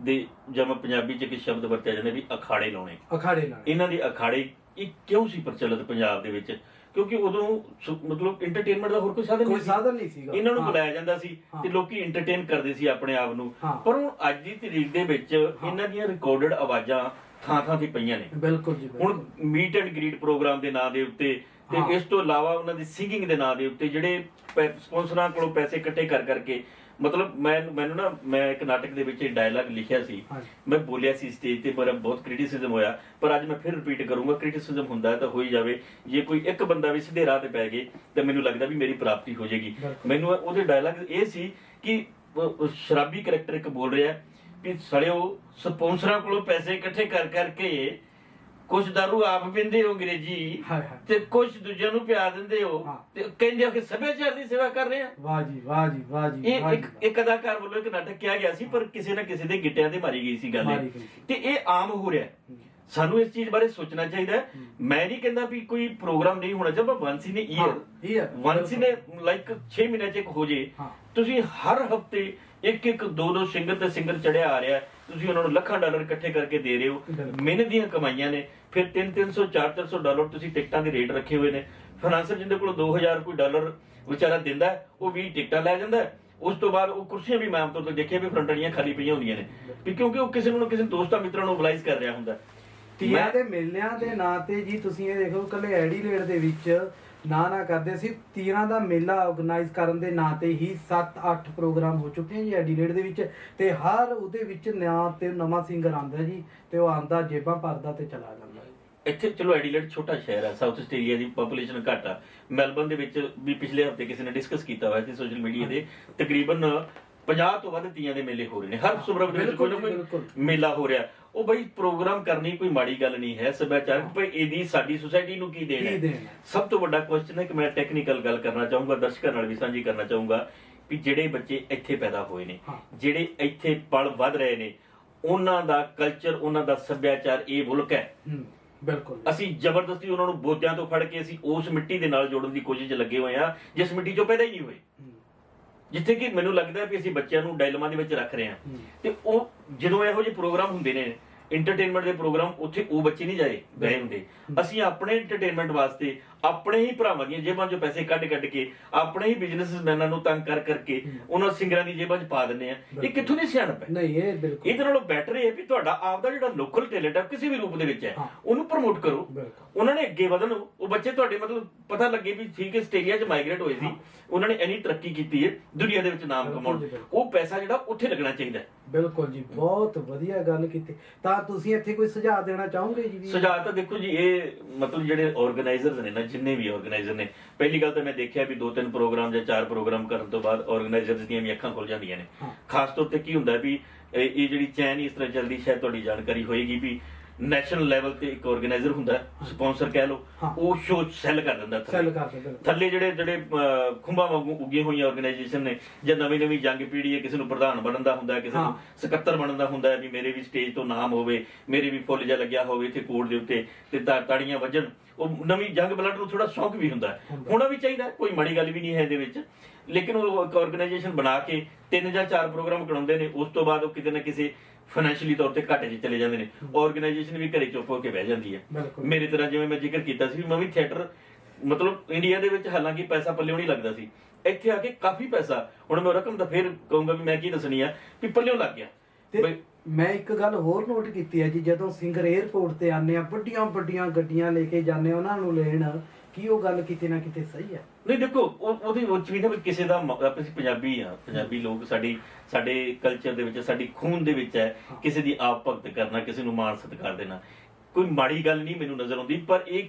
ਦੇ ਜਦ ਮੈਂ ਪੰਜਾਬੀ ਚ ਇੱਕ ਸ਼ਬਦ ਵਰਤਿਆ ਜਾਂਦਾ ਵੀ ਅਖਾੜੇ ਲਾਉਣੇ।
ਅਖਾੜੇ ਨਾਲ
ਇਹਨਾਂ ਦੇ ਅਖਾੜੇ ਇਹ ਕਿਉਂ ਸੀ ਪ੍ਰਚਲਿਤ ਪੰਜਾਬ ਦੇ ਵਿੱਚ? ਕਿਉਂਕਿ ਉਦੋਂ ਸੁ- ਮਤਲਬ ਐਂਟਰਟੇਨਮੈਂਟ ਦਾ ਹੋਰ ਕੋਈ ਸਾਧਨ
ਕੋਈ
ਨਹੀਂ ਸੀ।
ਸਾਧਨ ਨਹੀਂ ਸੀਗਾ।
ਇਹਨਾਂ ਨੂੰ
ਹਾਂ।
ਬੁਲਾਇਆ ਜਾਂਦਾ ਸੀ
ਹਾਂ।
ਤੇ ਲੋਕੀ ਐਂਟਰਟੇਨ ਕਰਦੇ ਸੀ ਆਪਣੇ ਆਪ ਨੂੰ।
ਹਾਂ।
ਪਰ ਹੁਣ ਅੱਜ ਦੀ ਤਰੀਕ ਦੇ ਵਿੱਚ ਇਹਨਾਂ ਦੀਆਂ ਰਿਕਾਰਡਡ ਆਵਾਜ਼ਾਂ ਥਾਂ ਥਾਂ ਤੇ ਪਈਆਂ ਨੇ।
ਬਿਲਕੁਲ ਜੀ
ਹੁਣ ਮੀਟ ਐਂਡ ਗ੍ਰੀਟ ਪ੍ਰੋਗਰਾਮ ਦੇ ਨਾਂ ਦੇ ਉੱਤੇ ਤੇ। ਇਸ ਤੋਂ ਇਲਾਵਾ ਉਹਨਾਂ ਦੀ ਸਿੰਗਿੰਗ ਦੇ ਨਾਂ ਦੇ ਉੱਤੇ ਜਿਹੜੇ ਸਪਾਂਸਰਾਂ ਕੋਲੋਂ ਪੈਸੇ ਇਕੱਠੇ ਕਰ ਕਰਕੇ ਮਤਲਬ ਮੈਂ ਮੈਨੂੰ ਨਾ ਮੈਂ ਇੱਕ ਨਾਟਕ ਦੇ ਵਿੱਚ ਡਾਇਲੌਗ ਲਿਖਿਆ ਸੀ। ਮੈਂ ਬੋਲਿਆ ਸੀ ਸਟੇਜ ਤੇ ਪਰ ਬਹੁਤ ਕ੍ਰਿਟਿਸਿਜ਼ਮ ਹੋਇਆ ਪਰ ਅੱਜ ਮੈਂ ਫਿਰ ਰਿਪੀਟ ਕਰੂੰਗਾ ਕ੍ਰਿਟਿਸਿਜ਼ਮ ਹੁੰਦਾ ਹੈ ਤਾਂ ਹੋਈ ਜਾਵੇ ਜੇ ਕੋਈ ਇੱਕ ਬੰਦਾ ਵੀ ਸਿੱਧੇ ਰਾਹ ਤੇ ਪੈ ਗਏ ਤਾਂ ਮੈਨੂੰ ਲੱਗਦਾ ਵੀ ਮੇਰੀ ਪ੍ਰਾਪਤੀ ਹੋ ਜਾਏਗੀ। ਮੈਨੂੰ ਉਹਦੇ ਡਾਇਲੌਗ ਇਹ ਸੀ ਕਿ ਸ਼ਰਾਬੀ ਕਰੈਕਟਰ ਇੱਕ ਬੋਲ ਰਿਹਾ ਕਿ ਸੜਿਓ ਸਪਾਂਸਰਾਂ ਕੋਲੋਂ ਪੈਸੇ ਇਕੱਠੇ ਕਰ ਕਰਕੇ ਕੁਝ ਦਾਰੂ ਆਪ ਪੀਂਦੇ ਹੋ ਅੰਗਰੇਜ਼ੀ ਤੇ ਕੁਝ ਦੂਜਿਆਂ ਨੂੰ ਪਿਆ ਦਿੰਦੇ ਹੋ
ਹਾਂ।
ਤੇ ਕਹਿੰਦੇ ਹੋ ਕਿ ਸੱਭਿਆਚਾਰ ਦੀ ਸੇਵਾ ਕਰ ਰਹੇ ਆ
ਵਾਹ ਜੀ ਵਾਹ ਜੀ ਵਾਹ ਜੀ
ਇਹ
ਵਾਹ
ਇੱਕ
ਵਾਹ।
ਇੱਕ ਅਦਾਕਾਰ ਵੱਲੋਂ ਇੱਕ ਨਾਟਕ ਕਿਹਾ ਗਿਆ ਸੀ ਪਰ ਕਿਸੇ ਨਾ ਕਿਸੇ ਦੇ ਗਿੱਟਿਆਂ ਤੇ ਮਾਰੀ ਗਈ ਸੀ ਗੱਲ
ਮਾਰੀ
ਇਹ।
ਗਈ ਸੀ।
ਤੇ ਇਹ ਆਮ ਹੋ ਰਿਹਾ ਹੈ। ਸਾਨੂੰ ਇਸ ਚੀਜ਼ ਬਾਰੇ ਸੋਚਣਾ ਚਾਹੀਦਾ ਹੈ। ਮੈਂ ਨਹੀਂ ਕਹਿੰਦਾ ਵੀ ਕੋਈ ਪ੍ਰੋਗਰਾਮ ਨਹੀਂ ਹੋਣਾ ਚਾਹੀਦਾ ਵਨਸ ਇਨ
ਹਾਂ,
year
year,
once in like 6 ਮਹੀਨੇ ਚ ਇੱਕ ਹੋ ਜੇ
ਹਾਂ।
ਤੁਸੀਂ ਹਰ ਹਫ਼ਤੇ ਇੱਕ ਇੱਕ ਦੋ ਦੋ ਸਿੰਗਰ ਤੇ ਸਿੰਗਰ ਚੜਿਆ ਆ ਰਿਹਾ। ਤੁਸੀਂ ਉਹਨਾਂ ਨੂੰ ਲੱਖਾਂ ਡਾਲਰ ਇਕੱਠੇ ਕਰਕੇ ਦੇ ਰਹੇ ਹੋ। ਮਿਹਨਤ ਦੀਆਂ ਕਮਾਈਆਂ ਨੇ ਫਿਰ 3 300 4 300 ਡਾਲਰ ਤੁਸੀਂ ਟਿਕਟਾਂ ਦੇ ਰੇਟ ਰੱਖੇ ਹੋਏ ਨੇ ਫਾਈਨਾਂਸਰ ਜਿੰਦੇ ਕੋਲ 2000 ਕੋਈ ਡਾਲਰ ਵਿਚਾਰਾ ਦਿੰਦਾ ਉਹ 20 ਟਿਕਟਾਂ ਲੈ ਜਾਂਦਾ। ਉਸ ਤੋਂ ਬਾਅਦ ਉਹ ਕੁਰਸੀਆਂ ਵੀ ਮੈਂ ਆਮ ਤੌਰ ਤੇ ਦੇਖਿਆ ਵੀ ਫਰੰਟੜੀਆਂ ਖਾਲੀ ਪਈਆਂ ਹੁੰਦੀਆਂ ਨੇ ਵੀ ਕਿਉਂਕਿ ਉਹ ਕਿਸੇ ਨੂੰ ਕਿਸੇ ਦੋਸਤਾਂ ਮਿੱਤਰਾਂ ਨੂੰ ਮੋਬਿਲਾਈਜ਼ ਕਰ ਰਿਹਾ ਹੁੰਦਾ।
ਤੀਆਂ
ਮੈਂ-
ਦੇ ਮੇਲਿਆਂ ਦੇ ਨਾਂ ਤੇ ਜੀ ਤੁਸੀਂ ਇਹ ਦੇਖੋ ਕੱਲੇ ਐਡੀਲੇਡ ਦੇ ਵਿੱਚ ਨਾ ਨਾ ਕਰਦੇ ਸੀ। ਤੀਰਾਂ ਦਾ ਮੇਲਾ ਆਰਗੇਨਾਈਜ਼ ਕਰਨ ਦੇ ਨਾਂ ਤੇ ਹੀ 7-8 ਪ੍ਰੋਗਰਾਮ ਹੋ ਚੁੱਕੇ ਜੀ ਐਡੀਲੇਡ ਦੇ ਵਿੱਚ ਤੇ ਹਰ ਉਹਦੇ ਵਿੱਚ ਨਾਂ ਤੇ ਨਵਾਂ ਸਿੰਗਰ ਆਂਦਾ ਜੀ ਤੇ ਉਹ ਆਂਦਾ ਜੇਬਾਂ ਭਰਦਾ ਤੇ ਚਲਾ ਜਾਂਦਾ।
ਇੱਥੇ ਚਲੋ ਐਡੀਲੇਡ ਛੋਟਾ ਸ਼ਹਿਰ ਹੈ ਸਾਊਥ ਆਸਟ੍ਰੇਲੀਆ ਦੀ ਪੋਪੂਲੇਸ਼ਨ ਘੱਟ ਆ। ਮੈਲਬਨ ਦੇ ਵਿੱਚ ਵੀ ਪਿਛਲੇ ਹਫ਼ਤੇ ਕਿਸੇ ਨੇ ਡਿਸਕਸ ਕੀਤਾ ਹੋਇਆ ਸੀ ਸੋਸ਼ਲ ਮੀਡੀਆ ਤੇ ਤਕਰੀਬਨ 50 ਤੋਂ ਵੱਧ ਤੀਆਂ ਦੇ ਮੇਲੇ ਹੋ ਰਹੇ ਨੇ। ਹਰ ਸੁਬਰਬ ਦੇ ਵਿੱਚ ਕੋਈ ਨਾ ਮੇਲਾ ਹੋ ਰਿਹਾ। ਉਹ ਬਈ ਪ੍ਰੋਗਰਾਮ ਕਰਨੀ ਕੋਈ ਮਾੜੀ ਗੱਲ ਨਹੀਂ ਹੈ ਸੱਭਿਆਚਾਰਕ। ਭਈ ਇਹਦੀ ਸਾਡੀ ਸੁਸਾਇਟੀ ਨੂੰ ਕੀ ਦੇਣ
ਕੀ ਹੈ?
ਸਭ ਤੋਂ ਵੱਡਾ ਕੁਐਸਚਨ ਹੈ ਕਿ ਮੈਂ ਟੈਕਨੀਕਲ ਗੱਲ ਕਰਨਾ ਚਾਹੂੰਗਾ ਦਰਸ਼ਕਾਂ ਨਾਲ ਵੀ ਸਾਂਝੀ ਕਰਨਾ ਚਾਹੂੰਗਾ ਵੀ ਜਿਹੜੇ ਬੱਚੇ ਇੱਥੇ ਪੈਦਾ ਹੋਏ ਨੇ। ਜਿਹੜੇ ਇੱਥੇ ਪਲ ਵੱਧ ਰਹੇ ਨੇ ਉਹਨਾਂ ਦਾ ਕਲਚਰ ਉਹਨਾਂ ਦਾ ਸੱਭਿਆਚਾਰ ਇਹ ਮੁਲਕ ਹੈ।
ਬਿਲਕੁਲ।
ਅਸੀਂ ਜ਼ਬਰਦਸਤੀ ਉਹਨਾਂ ਨੂੰ ਬੋਝਾਂ ਤੋਂ ਫੜ ਕੇ ਅਸੀਂ ਉਸ ਮਿੱਟੀ ਦੇ ਨਾਲ ਜੋੜਨ ਦੀ ਕੋਸ਼ਿਸ਼ ਲੱਗੇ ਹੋਏ ਆ ਜਿਸ ਮਿੱਟੀ 'ਚੋਂ ਪੈਦਾ ਹੀ ਨਹੀਂ ਹੋਏ। ਜਿੱਥੇ ਕਿ ਮੈਨੂੰ ਲੱਗਦਾ ਵੀ ਅਸੀਂ ਬੱਚਿਆਂ ਨੂੰ ਡਾਇਲਮਾ ਦੇ ਵਿੱਚ ਰੱਖ ਰਹੇ ਹਾਂ। ਤੇ ਉਹ ਜਦੋਂ ਇਹੋ ਜਿਹੇ ਪ੍ਰੋਗਰਾਮ ਹੁੰਦੇ ਨੇ ਐਂਟਰਟੇਨਮੈਂਟ ਦੇ ਪ੍ਰੋਗਰਾਮ ਉੱਥੇ ਉਹ ਬੱਚੇ ਨਹੀਂ ਜਾਏ ਗਏ ਹੁੰਦੇ। ਅਸੀਂ ਆਪਣੇ ਐਂਟਰਟੇਨਮੈਂਟ ਵਾਸਤੇ ਆਪਣੇ ਹੀ ਭਰਾਵਾਂ ਦੀਆਂ ਜੇਬਾਂ 'ਚੋਂ ਪੈਸੇ ਕੱਢ ਕੱਢ ਕੇ ਆਪਣੇ ਹੀ ਬਿਜ਼ਨਸਮੈਨਾਂ ਨੂੰ ਤੰਗ ਕਰ ਕਰਕੇ ਉਹਨਾਂ ਸਿੰਗਰਾਂ ਦੀ ਜੇਬਾਂ 'ਚ ਪਾ ਦਿੰਦੇ ਆ। ਇਹ ਕਿੱਥੋਂ ਦੀ ਸਿਆਣਪ ਹੈ?
ਨਹੀਂ ਇਹ ਬਿਲਕੁਲ।
ਇਹਦੇ ਨਾਲੋਂ ਬੈਟਰ ਇਹ ਹੈ ਵੀ ਤੁਹਾਡਾ ਆਪਦਾ ਜਿਹੜਾ ਲੋਕਲ ਟੈਲੈਂਟ ਹੈ ਕਿਸੇ ਵੀ ਰੂਪ ਦੇ ਵਿੱਚ ਹੈ। ਉਹਨੂੰ ਪ੍ਰਮੋਟ ਕਰੋ। ਉਹਨਾਂ ਨੇ ਅੱਗੇ ਵਧਣ ਉਹ ਬੱਚੇ ਤੁਹਾਡੇ ਮਤਲਬ ਪਤਾ ਲੱਗੇ ਵੀ ਠੀਕ ਹੈ ਆਸਟ੍ਰੇਲੀਆ 'ਚ ਮਾਈਗ੍ਰੇਟ ਹੋਏ ਸੀ। ਉਹਨਾਂ ਨੇ ਇੰਨੀ ਤਰੱਕੀ ਕੀਤੀ ਹੈ ਦੁਨੀਆ ਦੇ ਵਿੱਚ ਨਾਮ ਕਮਾਉਣ। ਉਹ ਪੈਸਾ ਜਿਹੜਾ ਉੱਥੇ ਲੱਗਣਾ ਚਾਹੀਦਾ ਹੈ।
ਬਿਲਕੁਲ ਜੀ ਬਹੁਤ ਵਧੀਆ ਗੱਲ ਕੀਤੀ। ਤਾਂ ਤੁਸੀਂ ਇੱਥੇ ਕੋਈ ਸੁਝਾਅ ਦੇਣਾ ਚਾਹੋਗੇ ਜੀ
ਸੁਝਾਅ ਤਾਂ ਦੇਖੋ ਜੀ ਇਹ ਮਤਲਬ ਜਿਹੜੇ ਆਰਗੇਨਾਈਜ਼ਰਸ ਨੇ ਨਾ ਜਿੰਨੇ ਵੀ ਆਰਗੇਨਾਈਜ਼ਰ ਨੇ ਪਹਿਲੀ ਗੱਲ ਤਾਂ ਮੈਂ ਦੇਖਿਆ ਵੀ ਦੋ ਤਿੰਨ ਪ੍ਰੋਗਰਾਮ ਜਾਂ ਚਾਰ ਪ੍ਰੋਗਰਾਮ ਕਰਨ ਤੋਂ ਬਾਅਦ ਆਰਗੇਨਾਈਜ਼ਰਸ ਦੀਆਂ ਵੀ ਅੱਖਾਂ ਖੁੱਲ ਜਾਂਦੀਆਂ ਨੇ। ਖਾਸ ਤੌਰ ਤੇ ਕੀ ਹੁੰਦਾ ਵੀ ਇਹ ਜਿਹੜੀ ਚੈਨ ਇਸ ਤਰ੍ਹਾਂ ਚੱਲਦੀ ਸ਼ਾਇਦ ਤੁਹਾਡੀ ਜਾਣਕਾਰੀ ਹੋਏਗੀ ਵੀ ਨੈਸ਼ਨਲ ਲੈਵਲ ਤੇ ਇੱਕ ਆਰਗੇਨਾਈਜ਼ਰ ਹੁੰਦਾ ਸਪਾਂਸਰ ਕਹਿ ਲਓ
ਹਾਂ।
ਉਹ ਸ਼ੋਅ ਸੈੱਲ ਕਰ ਦਿੰਦਾ ਥੱਲੇ।
ਸੈੱਲ ਕਰਦੇ ਬਿਲਕੁਲ
ਥੱਲੇ ਜਿਹੜੇ ਜਿਹੜੇ ਅਹ, ਵਾਂਗੂ ਉੱਗੀਆਂ ਹੋਈਆਂ ਆਰਗੇਨਾਈਜੇਸ਼ਨ ਨੇ ਜਾਂ ਨਵੀਂ ਨਵੀਂ ਜੰਗ ਪੀੜ੍ਹੀ ਹੈ ਕਿਸੇ ਨੂੰ ਪ੍ਰਧਾਨ ਬਣਨ ਦਾ ਹੁੰਦਾ ਹੈ ਕਿਸੇ ਨੂੰ
ਹਾਂ।
ਸਕੱਤਰ ਬਣਨ ਦਾ ਹੁੰਦਾ ਹੈ ਵੀ ਮੇਰੇ ਵੀ ਸਟੇਜ ਤੋਂ ਨਾਮ ਹੋਵੇ ਮੇਰੇ ਵੀ ਫੁੱਲ ਜਿਹਾ ਲੱਗਿਆ ਹੋਵੇ ਇੱਥੇ ਕੋਰਟ ਦੇ ਉੱਤੇ ਤੇ ਤਾਂ ਤਾੜੀਆਂ ਵੱਜਣ ਉਹ ਨਵੀਂ ਜੰਗ ਬਲੱਡ ਨੂੰ ਥੋੜਾ ਸ਼ੌਕ ਵੀ ਹੁੰਦਾ ਹੈ
ਹੁੰਦਾ।
ਹੋਣਾ ਵੀ ਚਾਹੀਦਾ ਹੈ, ਕੋਈ ਮਾੜੀ ਗੱਲ ਵੀ ਨਹੀਂ ਹੈ ਇਹਦੇ ਵਿੱਚ ਲੇਕਿਨ ਉਹ ਇੱਕ ਆਰਗੇਨਾਈਜੇਸ਼ਨ ਬਣਾ ਕੇ ਤਿੰਨ ਜਾਂ ਚਾਰ ਪ੍ਰੋਗਰਾਮ ਕਰਾਉਂਦੇ ਨੇ ਉਸ ਤੋਂ ਬਾਅਦ ਉਹ ਕਿਤੇ ਨਾ ਕਿਸੇ ਫਾਈਨੈਂਸ਼ੀਅਲੀ ਤੌਰ ਤੇ ਘਾਟੇ 'ਚ ਚਲੇ ਜਾਂਦੇ ਨੇ। ਆਰਗੇਨਾਈਜੇਸ਼ਨ ਵੀ ਘਰੇ ਚੁੱਪ ਹੋ ਕੇ ਬਹਿ ਜਾਂਦੀ ਹੈ। ਮੇਰੇ ਤਰ੍ਹਾਂ ਜਿਵੇਂ ਮੈਂ ਜ਼ਿਕਰ ਕੀਤਾ ਸੀ ਮੈਂ ਵੀ ਥੀਏਟਰ ਮਤਲਬ ਇੰਡੀਆ ਦੇ ਵਿੱਚ ਹਾਲਾਂਕਿ ਪੈਸਾ ਪੱਲਿਓਂ ਨਹੀਂ ਲੱਗਦਾ ਸੀ। ਇੱਥੇ ਆ ਕੇ ਕਾਫੀ ਪੈਸਾ ਹੁਣ ਮੈਂ ਰਕਮ ਤਾਂ ਫੇਰ ਕਹੂੰਗਾ ਵੀ ਮੈਂ ਕੀ ਦੱਸਣੀ ਆ ਵੀ ਪੱਲਿਓਂ ਲੱਗ ਗਿਆ।
ਤੇ ਮੈਂ ਇੱਕ ਗੱਲ ਹੋਰ ਨੋਟ ਕੀਤੀ ਹੈ ਜੀ ਜਦੋਂ ਸਿੰਗਰ 에ਅਰਪੋਰਟ ਤੇ ਆਨੇ ਆ ਵੱਡੀਆਂ ਵੱਡੀਆਂ ਗੱਡੀਆਂ ਲੈ ਕੇ ਜਾਂਦੇ ਉਹਨਾਂ ਨੂੰ ਲੈਣ ਕੀ ਉਹ ਗੱਲ ਕਿਤੇ ਨਾ ਕਿਤੇ ਸਹੀ ਹੈ
ਨਹੀਂ ਦੇਖੋ ਉਹ ਉਹਦੇ ਵਿੱਚ ਵੀ ਨਾ ਵੀ ਕਿਸੇ ਦਾ ਮ- ਆਪਾਂ ਅਸੀਂ ਪੰਜਾਬੀ ਆ ਪੰਜਾਬੀ ਲੋਕ ਸਾਡੀ ਸਾਡੇ ਕਲਚਰ ਦੇ ਵਿੱਚ ਸਾਡੀ ਖੂਨ ਦੇ ਵਿੱਚ ਹੈ
ਹਾਂ।
ਕਿਸੇ ਦੀ ਆਪ ਭਗਤ ਕਰਨਾ ਕਿਸੇ ਨੂੰ ਮਾਣ ਸਤਿਕਾਰ ਦੇਣਾ ਕੋਈ ਮਾੜੀ ਗੱਲ ਨਹੀਂ ਮੈਨੂੰ ਨਜ਼ਰ ਆਉਂਦੀ ਪਰ ਇਹ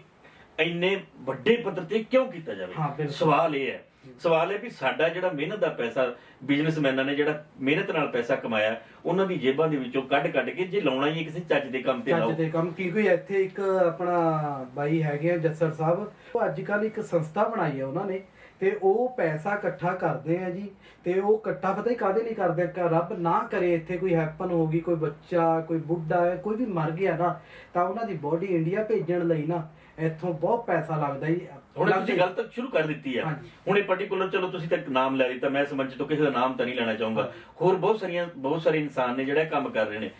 ਇੰਨੇ ਵੱਡੇ ਪੱਧਰ ਤੇ ਕਿਉਂ ਕੀਤਾ ਜਾਵੇ। ਸਵਾਲ ਇਹ ਹੈ। ਸਵਾਲ ਇਹ ਵੀ ਸਾਡਾ ਜਿਹੜਾ ਮਿਹਨਤ ਦਾ ਪੈਸਾ ਬਿਜ਼ਨਸਮੈਨਾਂ ਨੇ ਜਿਹੜਾ ਮਿਹਨਤ ਨਾਲ ਪੈਸਾ ਕਮਾਇਆ ਉਹਨਾਂ ਦੀ ਜੇਬਾਂ ਦੇ ਵਿੱਚੋਂ ਕੱਢ ਕੱਢ ਕੇ ਜੇ ਲਾਉਣਾ ਹੀ ਕਿਸੇ ਚੱਜ ਦੇ ਕੰਮ ਤੇ ਲਾਓ।
ਚੱਜ ਦੇ ਕੰਮ ਕੀ ਕੋਈ ਇੱਥੇ ਇੱਕ ਆਪਣਾ ਬਾਈ ਹੈਗੇ ਆ ਜੱਸਰ ਸਾਹਿਬ ਉਹ ਅੱਜ ਕੱਲ ਇੱਕ ਸੰਸਥਾ ਬਣਾਈ ਹੈ ਉਹਨਾਂ ਨੇ ਤੇ ਉਹ ਪੈਸਾ ਇਕੱਠਾ ਕਰਦੇ ਆ ਜੀ ਤੇ ਉਹ ਇਕੱਠਾ ਪਤਾ ਹੀ ਕਾਦੇ ਲਈ ਕਰਦੇ ਆ ਕਿ ਰੱਬ ਨਾ ਕਰੇ ਇੱਥੇ ਕੋਈ ਹੈਪਨ ਹੋ ਗਈ ਕੋਈ ਬੱਚਾ ਕੋਈ ਬੁੱਢਾ ਕੋਈ ਵੀ ਮਰ ਗਿਆ ਨਾ ਤਾਂ ਉਹਨਾਂ ਦੀ ਬੋਡੀ ਇੰਡੀਆ ਭੇਜਣ ਲਈ ਨਾ ਇੱਥੋਂ ਬਹੁਤ ਪੈਸਾ ਲੱਗਦਾ ਜੀ।
ਹੁਣ ਤੁਸੀਂ ਗੱਲ ਤਾਂ ਸ਼ੁਰੂ ਕਰ ਦਿੱਤੀ ਹੈ
ਹਾਂਜੀ।
ਹੁਣ ਇਹ ਪਾਰਟਿਕੂਲਰ ਚਲੋ ਤੁਸੀਂ ਤਾਂ ਇੱਕ ਨਾਮ ਲੈ ਦਿੱਤਾ ਮੈਂ ਸਮਝ ਤੋਂ ਕਿਸੇ ਦਾ ਨਾਮ ਤਾਂ ਨਹੀਂ ਲੈਣਾ ਚਾਹੂੰਗਾ। ਹੋਰ ਬਹੁਤ ਸਾਰੀਆਂ ਬਹੁਤ ਸਾਰੇ ਇਨਸਾਨ ਨੇ ਜਿਹੜੇ ਇਹ ਕੰਮ ਕਰ ਰਹੇ ਨੇ।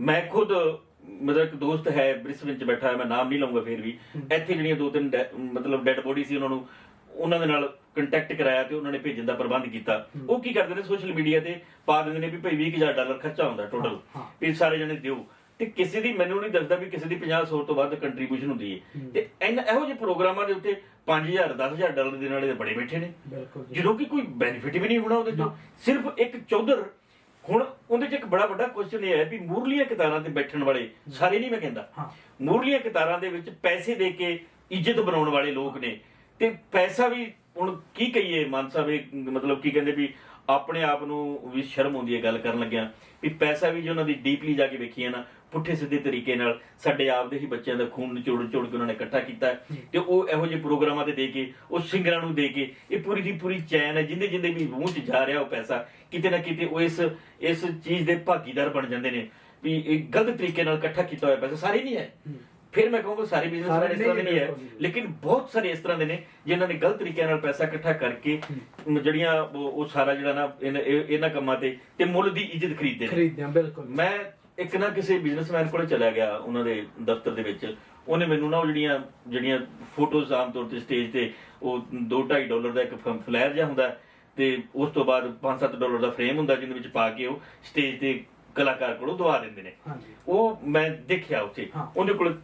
ਮੈਂ ਖੁਦ ਮੇਰਾ ਇੱਕ ਦੋਸਤ ਹੈ ਬ੍ਰਿਸਬਨ ਚ ਬੈਠਾ ਹੈ ਮੈਂ ਨਾਮ ਨਹੀਂ ਲਵਾਂਗਾ ਫੇਰ ਵੀ। ਇੱਥੇ ਜਿਹੜੀਆਂ ਦੋ ਤਿੰਨ ਡੈ- ਮਤਲਬ ਡੈੱਡ ਬੋਡੀ ਸੀ ਉਹਨਾਂ ਨੂੰ ਉਹਨਾਂ ਦੇ ਨਾਲ ਕੰਟੈਕਟ ਕਰਾਇਆ ਤੇ ਉਹਨਾਂ ਨੇ ਭੇਜਣ ਦਾ ਪ੍ਰਬੰਧ ਕੀਤਾ। ਉਹ ਕੀ ਕਰਦੇ ਨੇ ਸੋਸ਼ਲ ਮੀਡੀਆ ਤੇ ਪਾ ਦਿੰਦੇ ਨੇ ਵੀ ਭਾਈ 20000 ਡਾਲਰ ਖਰਚਾ ਹੁੰਦਾ ਟੋਟਲ
ਹਾਂ, ਹਾਂ।
ਵੀ ਸਾਰੇ ਜਣੇ ਦਿਓ। ਤੇ ਕਿਸੇ ਦੀ ਮੈਨੂੰ ਨਹੀਂ ਦੱਸਦਾ ਵੀ ਕਿਸੇ ਦੀ 50 100 ਤੋਂ ਵੱਧ ਕੰਟਰੀਬਿਊਸ਼ਨ ਹੁੰਦੀ ਹੈ। ਤੇ ਇਹਨਾਂ ਇਹੋ ਜਿਹੇ ਪ੍ਰੋਗਰਾਮਾਂ ਦੇ ਉੱਤੇ 5000 10000 ਡਾਲਰ ਦੇ ਨਾਲੇ ਬੜੇ ਬੈਠੇ ਨੇ। ਜਦੋਂ ਕਿ ਕੋਈ ਬੈਨੀਫਿਟ ਵੀ ਨਹੀਂ ਹੋਣਾ ਉਹਦੇ ਚੋਂ। ਸਿਰਫ ਇੱਕ ਚੌਧਰ ਹੁਣ ਉਹਦੇ ਚ ਇੱਕ ਬੜਾ ਵੱਡਾ ਕੁਐਸਚਨ ਇਹ ਹੈ ਵੀ ਮੂਰਲੀਆਂ ਕਿਤਾਰਾਂ ਤੇ ਬੈਠਣ ਵਾਲੇ ਸਾਰੇ ਨਹੀਂ ਮੈਂ ਕਹਿੰਦਾ। ਮੂਰਲੀਆਂ ਕਿਤਾਰਾਂ ਦੇ ਵਿੱਚ ਪੈਸੇ ਦੇ ਕੇ ਇੱਜ਼ਤ ਬਣਾਉਣ ਵਾਲੇ ਲੋਕ ਨੇ। ਤੇ ਪੈਸਾ ਵੀ ਹੁਣ ਕੀ ਕਹੀਏ ਮਾਨ ਸਾਹਿਬ ਇਹ ਮਤਲਬ ਕੀ ਕਹਿੰਦੇ ਵੀ ਆਪਣੇ ਆਪ ਨੂੰ ਵੀ ਸ਼ਰਮ ਆਉਂਦੀ ਹੈ ਗੱਲ ਕਰਨ ਲੱਗਿਆ। ਵੀ ਪੈਸਾ ਵੀ ਜੇ ਉਹਨਾਂ ਦੀ ਡੀਪਲੀ ਜਾ ਕੇ ਵੇਖੀਏ ਨਾ ਪੁੱਠੇ ਸਿੱਧੇ ਤਰੀਕੇ ਨਾਲ ਸਾਡੇ ਆਪ ਦੇ ਹੀ ਬੱਚਿਆਂ ਦਾ ਖੂਨ ਨਿਚੋੜ ਨਿਚੋੜ ਕੇ ਉਹਨਾਂ ਨੇ ਇਕੱਠਾ ਕੀਤਾ ਤੇ ਉਹ ਇਹੋ ਜਿਹੇ ਪ੍ਰੋਗਰਾਮਾਂ ਤੇ ਦੇ ਕੇ ਉਹ ਸਿੰਗਰਾਂ ਨੂੰ ਦੇ ਕੇ ਇਹ ਪੂਰੀ ਦੀ ਪੂਰੀ ਚੈਨ ਹੈ ਜਿੰਦੇ ਜਿੰਦੇ ਵੀ ਮੂੰਹ 'ਚ ਜਾ ਰਿਹਾ ਉਹ ਪੈਸਾ ਕਿਤੇ ਨਾ ਕਿਤੇ ਉਹ ਇਸ ਇਸ ਚੀਜ਼ ਦੇ ਭਾਗੀਦਾਰ ਬਣ ਜਾਂਦੇ ਨੇ ਵੀ ਇਹ ਗਲਤ ਤਰੀਕੇ ਨਾਲ ਇਕੱਠਾ ਕੀਤਾ ਹੋਇਆ ਪੈਸਾ ਸਾਰੇ ਨਹੀਂ ਹੈ। ਫਿਰ ਮੈਂ ਕਹੂੰਗਾ ਸਾਰੇ ਬਿਜ਼ਨਸਮੈਨ ਇਸ ਤਰ੍ਹਾਂ ਦੇ
ਨਹੀਂ
ਹੈ। ਲੇਕਿਨ ਬਹੁਤ ਸਾਰੇ ਇਸ ਤਰ੍ਹਾਂ ਦੇ ਨੇ ਜਿਨ੍ਹਾਂ ਨੇ ਗਲਤ ਤਰੀਕੇ ਨਾਲ ਪੈਸਾ ਇਕੱਠਾ ਕਰਕੇ ਜਿਹੜੀਆਂ ਉਹ ਸਾਰਾ ਜਿਹੜਾ ਨਾ ਇਹਨਾਂ- ਇਹ- ਇਹਨਾਂ ਕੰਮਾਂ ਤੇ ਤੇ ਮੁੱਲ ਦੀ ਇੱਜ਼ਤ ਖਰੀਦਦੇ ਨੇ।
ਖਰੀਦਦੇ ਆ ਬਿਲਕੁਲ।
ਮੈਂ ਇੱਕ ਨਾ ਕਿਸੇ ਬਿਜ਼ਨਸਮੈਨ ਕੋਲੇ ਚਲਾ ਗਿਆ ਉਹਨਾਂ ਦੇ ਦਫ਼ਤਰ ਦੇ ਵਿੱਚ। ਉਹਨੇ ਮੈਨੂੰ ਨਾ ਉਹ ਜਿਹੜੀਆਂ ਜਿਹੜੀਆਂ ਫੋਟੋਜ਼ ਆਮ ਤੌਰ ਤੇ ਸਟੇਜ ਤੇ ਉਹ 2.5 ਡਾਲਰ ਦਾ ਇੱਕ ਫਲੈਰ ਜਿਹਾ ਹੁੰਦਾ ਤੇ ਉਸ ਤੋਂ ਬਾਅਦ 5-7 ਡਾਲਰ ਦਾ ਫਰੇਮ ਹੁੰਦਾ ਜਿਹਦੇ ਵਿੱਚ ਪਾ ਕੇ ਉਹ ਸਟੇਜ ਤੇ ਕਲਾਕਾਰ ਕੋਲੋਂ ਦਵਾ ਦਿੰਦੇ ਨੇ। ਉਹ ਮੈਂ ਦੇਖਿਆ ਉੱਥੇ। ਉਹਦੇ ਕੋਲ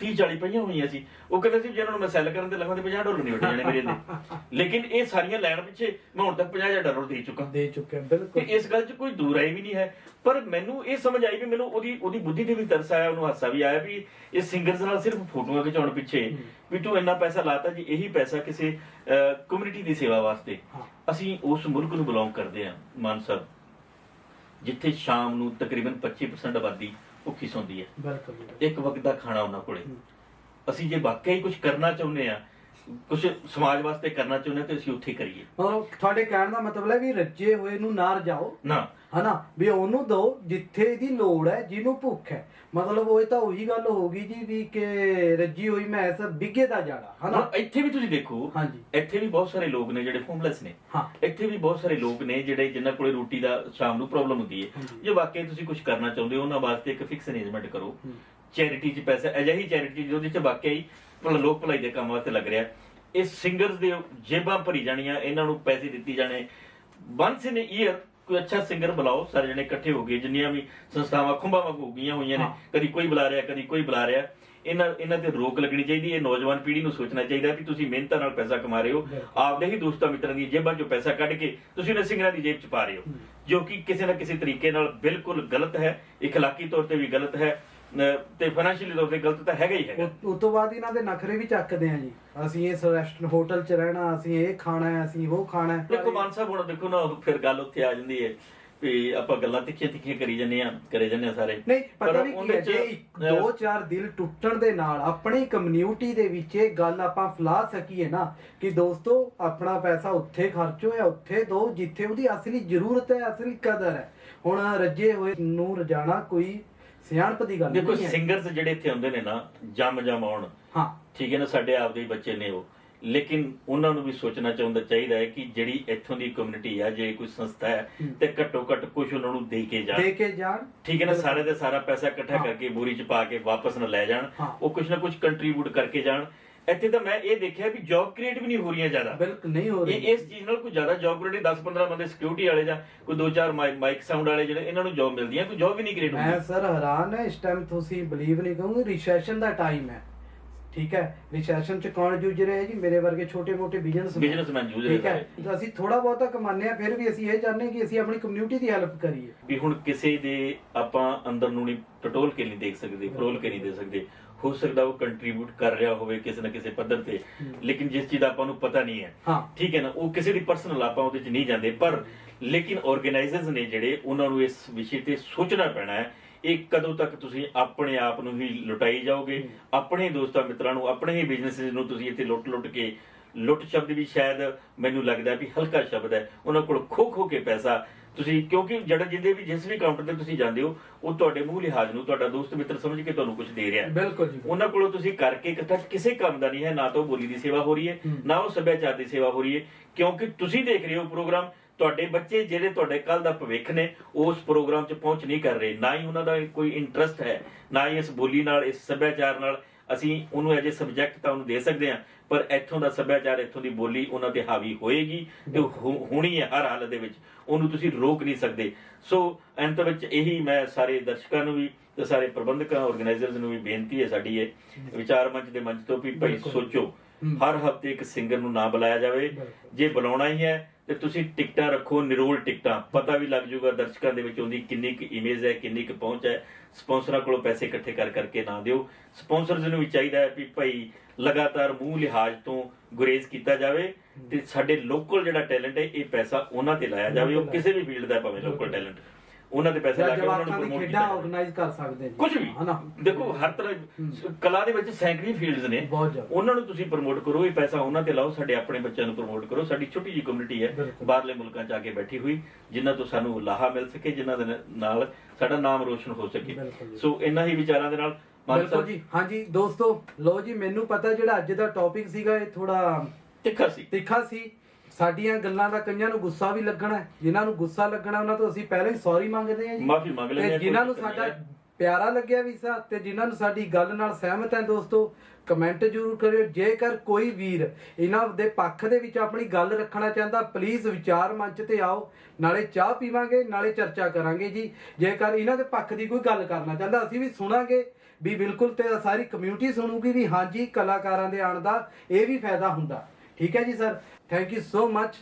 30 40 ਪਈਆਂ ਹੋਈਆਂ ਸੀ। ਉਹ ਕਹਿੰਦਾ ਸੀ ਜਿਹਨਾਂ ਨੂੰ ਮੈਂ ਸੈੱਲ ਕਰਨ ਤੇ ਲਗਾਉਂਦੇ 50 ਡਾਲਰ ਨਹੀਂ ਵਟੇ ਜਾਣੇ ਮੇਰੇ ਦੇ ਲੇਕਿਨ ਇਹ ਸਾਰੀਆਂ ਲੈਣ ਪਿੱਛੇ ਮੈਂ ਹੁਣ ਤੱਕ 50000 ਡਾਲਰ ਦੇ ਚੁੱਕਾ।
ਦੇ ਚੁੱਕੇ ਆ,
ਤੇ
ਬਿਲਕੁਲ
ਇਸ ਗੱਲ 'ਚ ਕੋਈ ਦੂਰਾਈ ਵੀ ਨਹੀਂ ਹੈ। ਪਰ ਮੈਨੂੰ ਇਹ ਸਮਝ ਆਈ ਵੀ ਮੈਨੂੰ ਉਹਦੀ ਉਹਦੀ ਬੁੱਧੀ ਤੇ ਵੀ ਤਰਸ ਆਇਆ ਉਹਨੂੰ ਹਾਸਾ ਵੀ ਆਇਆ ਵੀ ਇਹ ਸਿੰਗਰਸ ਨਾਲ ਸਿਰਫ ਫੋਟੋਆਂ ਖਿਚਾਉਣ ਪਿੱਛੇ ਵੀ ਤੂੰ ਇੰਨਾ ਪੈਸਾ ਲਾਤਾ ਜੀ ਇਹੀ ਪੈਸਾ ਕਿਸੇ ਕਮਿਊਨਿਟੀ ਦੀ ਸੇਵਾ ਵਾਸਤੇ। ਅਸੀਂ ਉਸ ਮੁਲਕ ਨੂੰ ਬਿਲੋਂਗ ਕਰਦੇ ਹਾਂ ਮਾਨ ਸਾਹਿਬ। ਜਿੱਥੇ ਸ਼ਾਮ ਨੂੰ ਤਕਰੀਬਨ 25% ਆਬਾਦੀ ਭੁੱਖੀ ਸੌਂਦੀ ਹੈ
ਬਿਲਕੁਲ।
ਇੱਕ ਵਕਤ ਦਾ ਖਾਣਾ ਉਹਨਾਂ ਕੋਲੇ।
ਹੂੰ।
ਅਸੀਂ ਜੇ ਵਾਕਈ ਕੁਝ ਕਰਨਾ ਚਾਹੁੰਦੇ ਆ ਕੁਝ ਸਮਾਜ ਵਾਸਤੇ ਕਰਨਾ ਚਾਹੁੰਦੇ ਹਾਂ ਤੇ ਅਸੀਂ ਉੱਥੇ ਕਰੀਏ।
ਮਤਲਬ ਤੁਹਾਡੇ ਕਹਿਣ ਦਾ ਮਤਲਬ ਹੈ ਵੀ ਰੱਜੇ ਹੋਏ ਨੂੰ ਨਾ ਰਜਾਓ।
ਨਾ।
ਹਨਾ? ਵੀ ਉਹਨੂੰ ਦੋ ਜਿੱਥੇ ਇਹਦੀ ਲੋੜ ਹੈ ਜਿਹਨੂੰ ਭੁੱਖ ਹੈ। ਮਤਲਬ ਉਹ ਤਾਂ ਉਹੀ ਗੱਲ ਹੋ ਗਈ ਜੀ ਵੀ ਕਿ ਰੱਜੀ ਹੋਈ ਮੈਸ ਬਿਗੇ ਦਾ ਜਾੜਾ ਹਨਾ?
ਹੁਣ ਇੱਥੇ ਵੀ ਤੁਸੀਂ ਦੇਖੋ
ਹਾਂਜੀ।
ਇੱਥੇ ਵੀ ਬਹੁਤ ਸਾਰੇ ਲੋਕ ਨੇ ਜਿਹੜੇ ਹੋਮਲੈਸ ਨੇ।
ਹਾਂ।
ਇੱਥੇ ਵੀ ਬਹੁਤ ਸਾਰੇ ਲੋਕ ਨੇ ਜਿਹੜੇ ਜਿਨ੍ਹਾਂ ਕੋਲੇ ਰੋਟੀ ਦਾ ਸ਼ਾਮ ਨੂੰ ਪ੍ਰੋਬਲਮ ਹੁੰਦੀ ਹੈ।
ਹਾਂਜੀ।
ਜੇ ਵਾਕਈ ਤੁਸੀਂ ਕੁਝ ਕਰਨਾ ਚਾਹੁੰਦੇ ਹੋ ਉਹਨਾਂ ਵਾਸਤੇ ਇੱਕ ਫਿਕਸ ਅਰੇਂਜਮੈਂਟ ਕਰੋ।
ਹੂੰ।
ਚੈਰਿਟੀ 'ਚ ਪੈਸਾ ਅਜਿਹੀ ਚੈਰਿਟੀ ਜਿਹਦੇ 'ਚ ਵਾਕਈ ਭਲਾ ਲੋਕ ਭਲਾਈ ਦੇ ਕੰਮ ਵਾਸਤੇ ਲੱਗ ਰਿਹਾ ਇਹ ਸਿੰਗਰਸ ਦੇ ਜੇਬਾਂ ਭਰੀ ਜਾਣੀਆਂ ਇਹਨਾਂ ਨੂੰ ਪੈਸੇ ਦਿੱਤੀ ਜਾਣੇ। ਵਨਸ ਇਨ ਈਅਰ ਕੋਈ ਅੱਛਾ ਸਿੰਗਰ ਬੁਲਾਓ ਸਾਰੇ ਜਣੇ ਇਕੱਠੇ ਹੋ ਗਏ ਜਿੰਨੀਆਂ ਵੀ ਸੰਸਥਾਵਾਂ ਖੁੰਬਾਂ ਵਾਂਗੂ ਗਈਆਂ ਹੋਈਆਂ ਨੇ
ਹਾਂ।
ਕਦੀ ਕੋਈ ਬੁਲਾ ਰਿਹਾ ਕਦੀ ਕੋਈ ਬੁਲਾ ਰਿਹਾ ਇਹਨਾਂ ਇਹਨਾਂ ਤੇ ਰੋਕ ਲੱਗਣੀ ਚਾਹੀਦੀ ਹੈ ਨੌਜਵਾਨ ਪੀੜ੍ਹੀ ਨੂੰ ਸੋਚਣਾ ਚਾਹੀਦਾ ਵੀ ਤੁਸੀਂ ਮਿਹਨਤਾਂ ਨਾਲ ਪੈਸਾ ਕਮਾ ਰਹੇ ਹੋ। ਆਪਦੇ ਹੀ ਦੋਸਤਾਂ ਮਿੱਤਰਾਂ ਦੀ ਜੇਬਾਂ 'ਚੋਂ ਪੈਸਾ ਕੱਢ ਕੇ ਤੁਸੀਂ ਉਹਨਾਂ ਸਿੰਗਰਾਂ ਦੀ ਜੇਬ 'ਚ ਪਾ ਰਹੇ ਹੋ
ਹੂੰ।
ਜੋ ਕਿ ਕਿਸੇ ਨਾ ਕਿਸੇ ਤਰੀਕੇ ਨਾਲ ਬਿਲਕੁਲ ਗਲਤ ਹੈ ਇਖਲਾਕੀ ਤੌਰ ਤੇ ਵੀ ਗਲਤ ਹੈ ਤੇ ਫਾਈਨੈਂਸ਼ੀਅਲੀ ਤੌਰ ਤੇ ਗਲਤ ਤਾਂ ਹੈਗਾ ਹੀ ਹੈਗਾ।
ਉਸ ਤੋਂ ਬਾਅਦ ਇਹਨਾਂ ਦੇ ਨਖਰੇ ਵੀ ਚੱਕਦੇ ਆ ਜੀ। ਅਸੀਂ ਇਸ ਰੈਸਟੋਰੈਂਟ ਹੋਟਲ 'ਚ ਰਹਿਣਾ ਅਸੀਂ ਇਹ ਖਾਣਾ ਹੈ ਅਸੀਂ ਉਹ ਖਾਣਾ ਹੈ।
ਦੇਖੋ ਮਾਨ ਸਾਹਿਬ ਹੁਣ ਦੇਖੋ ਨਾ ਫਿਰ ਗੱਲ ਉੱਥੇ ਆ ਜਾਂਦੀ ਹੈ ਵੀ ਆਪਾਂ ਗੱਲਾਂ ਤਿੱਖੀਆਂ ਤਿੱਖੀਆਂ ਕਰੀ ਜਾਂਦੇ ਆ ਕਰੇ ਜਾਂਦੇ ਆ ਸਾਰੇ।
ਨਹੀਂ ਪਤਾ ਵੀ ਕੀ ਹੈ ਜੇ ਦੋ ਚਾਰ ਦਿਲ ਟੁੱਟਣ ਦੇ ਨਾਲ ਆਪਣੀ ਕਮਿਊਨਿਟੀ ਦੇ ਵਿੱਚ ਇਹ ਗੱਲ ਆਪਾਂ ਫਲਾ ਸਕੀਏ ਨਾ ਕਿ ਦੋਸਤੋ ਆਪਣਾ ਪੈਸਾ ਉੱਥੇ ਖਰਚੋ ਜਾਂ ਉੱਥੇ ਦੋ ਜਿੱਥੇ ਉਹਦੀ ਅਸਲੀ ਜ਼ਰੂਰਤ ਹੈ ਅਸਲੀ ਕਦਰ ਹੈ। ਹੁਣ ਰੱਜੇ ਹੋਏ ਨੂੰ ਰਜਾਣਾ ਕੋਈ ਸਿਆਣਪ ਦੀ ਗੱਲ
ਦੇਖੋ
ਨਹੀਂ ਹੈ।
ਸਿੰਗਰਸ ਜਿਹੜੇ ਇੱਥੇ ਆਉਂਦੇ ਨੇ ਨਾ ਜੰਮ ਜੰਮ ਆਉਣ।
ਹਾਂ।
ਠੀਕ ਹੈ ਨਾ ਸਾਡੇ ਆਪਦੇ ਹੀ ਬੱਚੇ ਨੇ ਉਹ। ਲੇਕਿਨ ਉਹਨਾਂ ਨੂੰ ਵੀ ਸੋਚਣਾ ਚਾਹੁੰਦਾ ਚਾਹੀਦਾ ਹੈ ਕਿ ਜਿਹੜੀ ਇੱਥੋਂ ਦੀ ਕਮਿਊਨਿਟੀ ਆ ਜੇ ਕੋਈ ਸੰਸਥਾ ਹੈ
ਹੂੰ।
ਤੇ ਘੱਟੋ ਘੱਟ ਕੁਝ ਉਹਨਾਂ ਨੂੰ ਦੇ ਕੇ ਜਾਣ।
ਦੇ ਕੇ ਜਾਣ।
ਠੀਕ ਹੈ ਨਾ ਸਾਰੇ ਦੇ ਸਾਰਾ ਪੈਸਾ ਇਕੱਠਾ
ਹਾਂ।
ਕਰਕੇ ਬੋਰੀ ਚ ਪਾ ਕੇ ਵਾਪਸ ਨਾ ਲੈ ਜਾਣ।
ਹਾਂ।
ਉਹ ਕੁਝ ਨਾ ਕੁਝ ਕੰਟਰੀਬਿਊਟ ਕਰਕੇ ਜਾਣ। ਇੱਥੇ ਤਾਂ ਮੈਂ ਇਹ ਦੇਖਿਆ ਵੀ ਜੌਬ ਕ੍ਰੀਏਟ ਵੀ ਨਹੀਂ ਹੋ ਰਹੀਆਂ ਜ਼ਿਆਦਾ।
ਬਿਲਕੁਲ ਨਹੀਂ ਹੋ
ਇਹ
ਰਹੀ
ਇਸ ਚੀਜ਼ ਨਾਲ ਕੋਈ ਜ਼ਿਆਦਾ ਜੌਬ ਕ੍ਰੀਏਟ 10 15 ਬੰਦੇ ਸਿਕਿਉਰਿਟੀ ਵਾਲੇ ਜਾਂ ਕੋਈ ਦੋ ਚਾਰ ਮਾਈਕ ਸਾਊਂਡ ਵਾਲੇ ਜਿਹੜੇ ਇਹਨਾਂ ਨੂੰ ਜੌਬ ਮਿਲਦੀਆਂ ਕੋਈ ਜੌਬ ਵੀ ਨਹੀਂ ਕ੍ਰੀਏਟ
ਮੈਂ
ਹੁੰਦੀ
ਸਰ ਹੈਰਾਨ ਹੈ ਇਸ ਟਾਈਮ ਤੁਸੀਂ ਬਲੀਵ ਨਹੀਂ ਕਰੋਗੇ ਰਿਸੈਸ਼ਨ ਦਾ ਟਾਈਮ ਹੈ। ਠੀਕ ਹੈ ਰਿਸੈਸ਼ਨ ਚ ਕੌਣ ਜੂਝ ਰਿਹਾ ਹੈ ਜੀ? ਮੇਰੇ ਵਰਗੇ ਛੋਟੇ ਮੋਟੇ ਬਿਜ਼ਨਸ
Businessman ਜੂਝ ਰਹੇ
ਠੀਕ ਹੈ ਅਸੀਂ ਥੋੜਾ ਬਹੁਤਾ ਕਮਾਉਂਦੇ ਆ ਫਿਰ ਵੀ ਅਸੀਂ ਇਹ ਚਾਹੁੰਦੇ ਹਾਂ ਕਿ ਅਸੀਂ ਆਪਣੀ ਕਮਿਊਨਿਟੀ ਦੀ ਹੈਲਪ ਕਰੀਏ।
ਵੀ ਹੁਣ ਕਿਸੇ ਦੇ ਆਪਾਂ ਅੰਦਰ ਨੂੰ ਨਹੀਂ ਟਟੋਲ ਕੇ ਨਹੀਂ ਦੇਖ ਸਕਦੇ ਫਰੋਲ ਕੇ ਨਹੀਂ ਦੇ ਸਕਦੇ। ਹੋ ਸਕਦਾ ਉਹ ਕੰਟਰੀਬਿਊਟ ਕਰ ਰਿਹਾ ਹੋਵੇ ਕਿਸੇ ਨਾ ਕਿਸੇ ਪੱਧਰ ਤੇ। ਲੇਕਿਨ ਜਿਸ ਚੀਜ਼ ਦਾ ਆਪਾਂ ਨੂੰ ਪਤਾ ਨਹੀਂ ਹੈ।
ਹਾਂ।
ਠੀਕ ਹੈ ਨਾ? ਉਹ ਕਿਸੇ ਦੀ ਪਰਸਨਲ ਆਪਾਂ ਉਹਦੇ ਚ ਨਹੀਂ ਜਾਂਦੇ। ਪਰ ਲੇਕਿਨ ਆਰਗੇਨਾਈਜ਼ਰਸ ਨੇ ਜਿਹੜੇ ਉਹਨਾਂ ਨੂੰ ਇਸ ਵਿਸ਼ੇ ਤੇ ਸੋਚਣਾ ਪੈਣਾ ਹੈ ਇਹ ਕਦੋਂ ਤੱਕ ਤੁਸੀਂ ਆਪਣੇ ਆਪ ਨੂੰ ਹੀ ਲੁਟਾਈ ਜਾਓਗੇ? ਆਪਣੇ ਦੋਸਤਾਂ ਮਿੱਤਰਾਂ ਨੂੰ ਆਪਣੇ ਹੀ ਬਿਜ਼ਨੈਸ ਨੂੰ ਤੁਸੀਂ ਇੱਥੇ ਲੁੱਟ-ਲੁੱਟ ਕੇ ਲੁੱਟ ਸ਼ਬਦ ਵੀ ਸ਼ਾਇਦ ਮੈਨੂੰ ਲੱਗਦਾ ਵੀ ਹਲਕਾ ਸ਼ਬਦ ਹੈ। ਉਹਨਾਂ ਕੋਲ ਖੋ ਖੋ ਕੇ ਪੈਸਾ ਤੁਸੀਂ ਕਿਉਂਕਿ ਜਿਹੜਾ ਜਿੰਦੇ ਵੀ ਜਿਸ ਵੀ ਕਾਊਂਟਰ ਤੇ ਤੁਸੀਂ ਜਾਂਦੇ ਹੋ ਉਹ ਤੁਹਾਡੇ ਮੂੰਹ ਲਿਹਾਜ਼ ਨੂੰ ਤੁਹਾਡਾ ਦੋਸਤ ਮਿੱਤਰ ਸਮਝ ਕੇ ਤੁਹਾਨੂੰ ਕੁਝ ਦੇ ਰਿਹਾ
ਬਿਲਕੁਲ ਜੀ।
ਉਹਨਾਂ ਕੋਲੋਂ ਤੁਸੀਂ ਕਰਕੇ ਇਕੱਠਾ ਕਿਸੇ ਕੰਮ ਦਾ ਨਹੀਂ ਹੈ ਨਾ ਤਾਂ ਬੋਲੀ ਦੀ ਸੇਵਾ ਹੋ ਰਹੀ ਹੈ
ਹੂੰ।
ਨਾ ਉਹ ਸੱਭਿਆਚਾਰ ਦੀ ਸੇਵਾ ਹੋ ਰਹੀ ਹੈ ਕਿਉਂਕਿ ਤੁਸੀਂ ਦੇਖ ਰਹੇ ਹੋ ਪ੍ਰੋਗਰਾਮ ਤੁਹਾਡੇ ਬੱਚੇ ਜਿਹੜੇ ਤੁਹਾਡੇ ਕੱਲ ਦਾ ਭਵਿੱਖ ਨੇ ਉਸ ਪ੍ਰੋਗਰਾਮ 'ਚ ਪਹੁੰਚ ਨਹੀਂ ਕਰ ਰਹੇ। ਨਾ ਹੀ ਉਹਨਾਂ ਦਾ ਕੋਈ ਇੰਟਰਸਟ ਹੈ ਨਾ ਹੀ ਇਸ ਬੋਲੀ ਨਾਲ ਇਸ ਸੱਭਿਆਚਾਰ ਨਾਲ ਅਸੀਂ ਉਹਨੂੰ ਐਜ ਅ ਸਬਜੈਕਟ ਤਾਂ ਉਹਨੂੰ ਦੇ ਸਕਦੇ ਹਾਂ ਪਰ ਇੱਥੋਂ ਦਾ ਸੱਭਿਆਚਾਰ ਇੱਥੋਂ ਦੀ ਬੋਲੀ ਉਹਨਾਂ ਤੇ ਹਾਵੀ ਹੋਏਗੀ ਤੇ ਹੋਣੀ ਹੈ ਹਰ ਹਾਲਤ ਦੇ ਵਿੱਚ ਉਹਨੂੰ ਤੁਸੀਂ ਰੋਕ ਨਹੀਂ ਸਕਦੇ ਸੋ ਅੰਤ ਵਿੱਚ ਇਹੀ ਮੈਂ ਸਾਰੇ ਦਰਸ਼ਕਾਂ ਨੂੰ ਵੀ ਤੇ ਸਾਰੇ ਪ੍ਰਬੰਧਕਾਂ ਆਰਗੇਨਾਈਜ਼ਰਸ ਨੂੰ ਵੀ ਬੇਨਤੀ ਹੈ ਸਾਡੀ ਇਹ ਵਿਚਾਰ ਮੰਚ ਦੇ ਮੰਚ ਤੋਂ ਵੀ ਭਾਈ। ਸੋਚੋ। ਹਰ ਹਫ਼ਤੇ ਇੱਕ ਸਿੰਗਰ ਨੂੰ ਨਾ ਬੁਲਾਇਆ ਜਾਵੇ। ਜੇ ਬੁਲਾਉਣਾ ਹੀ ਹੈ ਤੇ ਤੁਸੀਂ ਟਿਕਟਾਂ ਰੱਖੋ ਨਿਰੋਲ ਟਿਕਟਾਂ। ਪਤਾ ਵੀ ਲੱਗ ਜਾਊਗਾ ਦਰਸ਼ਕਾਂ ਦੇ ਵਿੱਚ ਉਹਦੀ ਕਿੰਨੀ ਕੁ ਇਮੇਜ ਹੈ ਕਿੰਨੀ ਕੁ ਪਹੁੰਚ ਹੈ। ਸਪਾਂਸਰਾਂ ਕੋਲੋਂ ਪੈਸੇ ਇਕੱਠੇ ਕਰ ਕਰਕੇ ਨਾ ਦਿਓ। ਸਪਾਂਸਰਸ ਨੂੰ ਵੀ ਚਾਹੀਦਾ ਹੈ ਵੀ ਭਾਈ ਲਗਾਤਾਰ ਮੂੰਹ ਲਿਹਾਜ਼ ਤੋਂ ਗੁਰੇਜ਼ ਕੀਤਾ ਜਾਵੇ ਤੇ ਸਾਡੇ ਲੋਕਲ ਜਿਹੜਾ ਟੈਲੈਂਟ ਹੈ ਇਹ ਪੈਸਾ ਉਹਨਾਂ ਤੇ ਲਾਇਆ ਜਾਵੇ। ਉਹ ਕਿਸੇ ਵੀ ਫੀਲਡ ਦਾ ਭਾਵੇਂ ਲੋਕਲ ਟੈਲੈਂਟ ਉਹਨਾਂ ਦੇ ਪੈਸੇ ਲਾ ਕੇ ਉਹਨਾਂ ਨੂੰ
ਜਵਾਕਾਂ ਦੀ
ਪ੍ਰਮੋਟ
ਖੇਡਾਂ
ਕੀਤਾ।
ਆਰਗੇਨਾਈਜ਼ ਕਰ ਸਕਦੇ ਜੀ
ਕੁਝ ਵੀ।
ਹਨਾ?
ਦੇਖੋ ਹਰ ਤਰ੍ਹਾਂ ਕਲਾ ਦੇ ਵਿੱਚ ਸੈਂਕੜੀ ਫੀਲਡਸ ਨੇ।
ਬਹੁਤ ਜ਼ਿਆਦਾ।
ਉਹਨਾਂ ਨੂੰ ਤੁਸੀਂ ਪ੍ਰਮੋਟ ਕਰੋ ਇਹ ਪੈਸਾ ਉਹਨਾਂ ਤੇ ਲਾਓ ਸਾਡੇ ਆਪਣੇ ਬੱਚਿਆਂ ਨੂੰ ਪ੍ਰਮੋਟ ਕਰੋ। ਸਾਡੀ ਛੋਟੀ ਜੀ ਕਮਿਊਨਿਟੀ ਹੈ
ਬਿਲਕੁਲ।
ਬਾਹਰਲੇ ਮੁਲਕਾਂ 'ਚ ਆ ਕੇ ਬੈਠੀ ਹੋਈ ਜਿਨ੍ਹਾਂ ਤੋਂ ਸਾਨੂੰ ਲਾਹਾ ਮਿਲ ਸਕੇ ਜਿਨ੍ਹਾਂ ਦੇ ਨਾਲ ਸਾਡਾ ਨਾਮ ਰੋਸ਼ਨ ਹੋ ਸਕੇ।
ਬਿਲਕੁਲ ਜੀ।
ਸੋ ਇਹਨਾਂ ਹੀ ਵਿਚਾਰਾਂ ਦੇ ਨਾਲ ਮਾਨ
ਬਿਲਕੁਲ
ਸਾਹਿਬ।
ਜੀ। ਹਾਂਜੀ ਦੋਸਤੋ ਲੋ ਜੀ ਮੈਨੂੰ ਪਤਾ ਜਿਹੜਾ ਅੱਜ ਦਾ ਟੌਪਿਕ ਸੀਗਾ ਇਹ ਥੋੜਾ
ਤਿੱਖਾ ਸੀ।
ਤਿੱਖਾ ਸੀ। ਸਾਡੀਆਂ ਗੱਲਾਂ ਦਾ ਕਈਆਂ ਨੂੰ ਗੁੱਸਾ ਵੀ ਲੱਗਣਾ ਹੈ। ਜਿਨ੍ਹਾਂ ਨੂੰ ਗੁੱਸਾ ਲੱਗਣਾ ਉਹਨਾਂ ਤੋਂ ਅਸੀਂ ਪਹਿਲਾਂ ਹੀ ਸੌਰੀ ਮੰਗਦੇ ਹਾਂ ਜੀ।
ਮਾਫੀ ਮੰਗ ਲੈਂਦੇ
ਤੇ
ਹਾਂ,
ਜਿਨ੍ਹਾਂ ਨੂੰ ਸਾਡਾ
ਨਹੀਂ ਹੈ।
ਪਿਆਰਾ ਲੱਗਿਆ ਵੀ ਸਾ ਤੇ ਜਿਨ੍ਹਾਂ ਨੂੰ ਸਾਡੀ ਗੱਲ ਨਾਲ ਸਹਿਮਤ ਹੈ ਦੋਸਤੋ ਕਮੈਂਟ ਜ਼ਰੂਰ ਕਰਿਓ। ਜੇਕਰ ਕੋਈ ਵੀਰ ਇਹਨਾਂ ਦੇ ਪੱਖ ਦੇ ਵਿੱਚ ਆਪਣੀ ਗੱਲ ਰੱਖਣਾ ਚਾਹੁੰਦਾ ਪਲੀਜ਼ ਵਿਚਾਰ ਮੰਚ ਤੇ ਆਓ। ਨਾਲੇ ਚਾਹ ਪੀਵਾਂਗੇ ਨਾਲੇ ਚਰਚਾ ਕਰਾਂਗੇ ਜੀ। ਜੇਕਰ ਇਹਨਾਂ ਦੇ ਪੱਖ ਦੀ ਕੋਈ ਗੱਲ ਕਰਨਾ ਚਾਹੁੰਦਾ ਅਸੀਂ ਵੀ ਸੁਣਾਂਗੇ। ਵੀ ਬਿਲਕੁਲ ਤੇ ਸਾਰੀ ਕਮਿਊਨਿਟੀ ਸੁਣੂਗੀ ਵੀ ਹਾਂਜੀ ਕਲਾਕਾਰਾਂ ਦੇ ਆਉਣ ਦਾ ਇਹ ਵੀ ਫਾਇਦਾ ਹੁੰਦਾ। ਠੀਕ ਹੈ ਜੀ sir thank you so much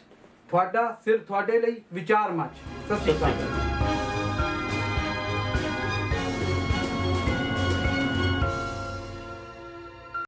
ਤੁਹਾਡਾ ਸਿਰ ਤੁਹਾਡੇ ਲਈ ਵਿਚਾਰ ਮੰਚ। ਸਤਿ ਸ਼੍ਰੀ
ਅਕਾਲ।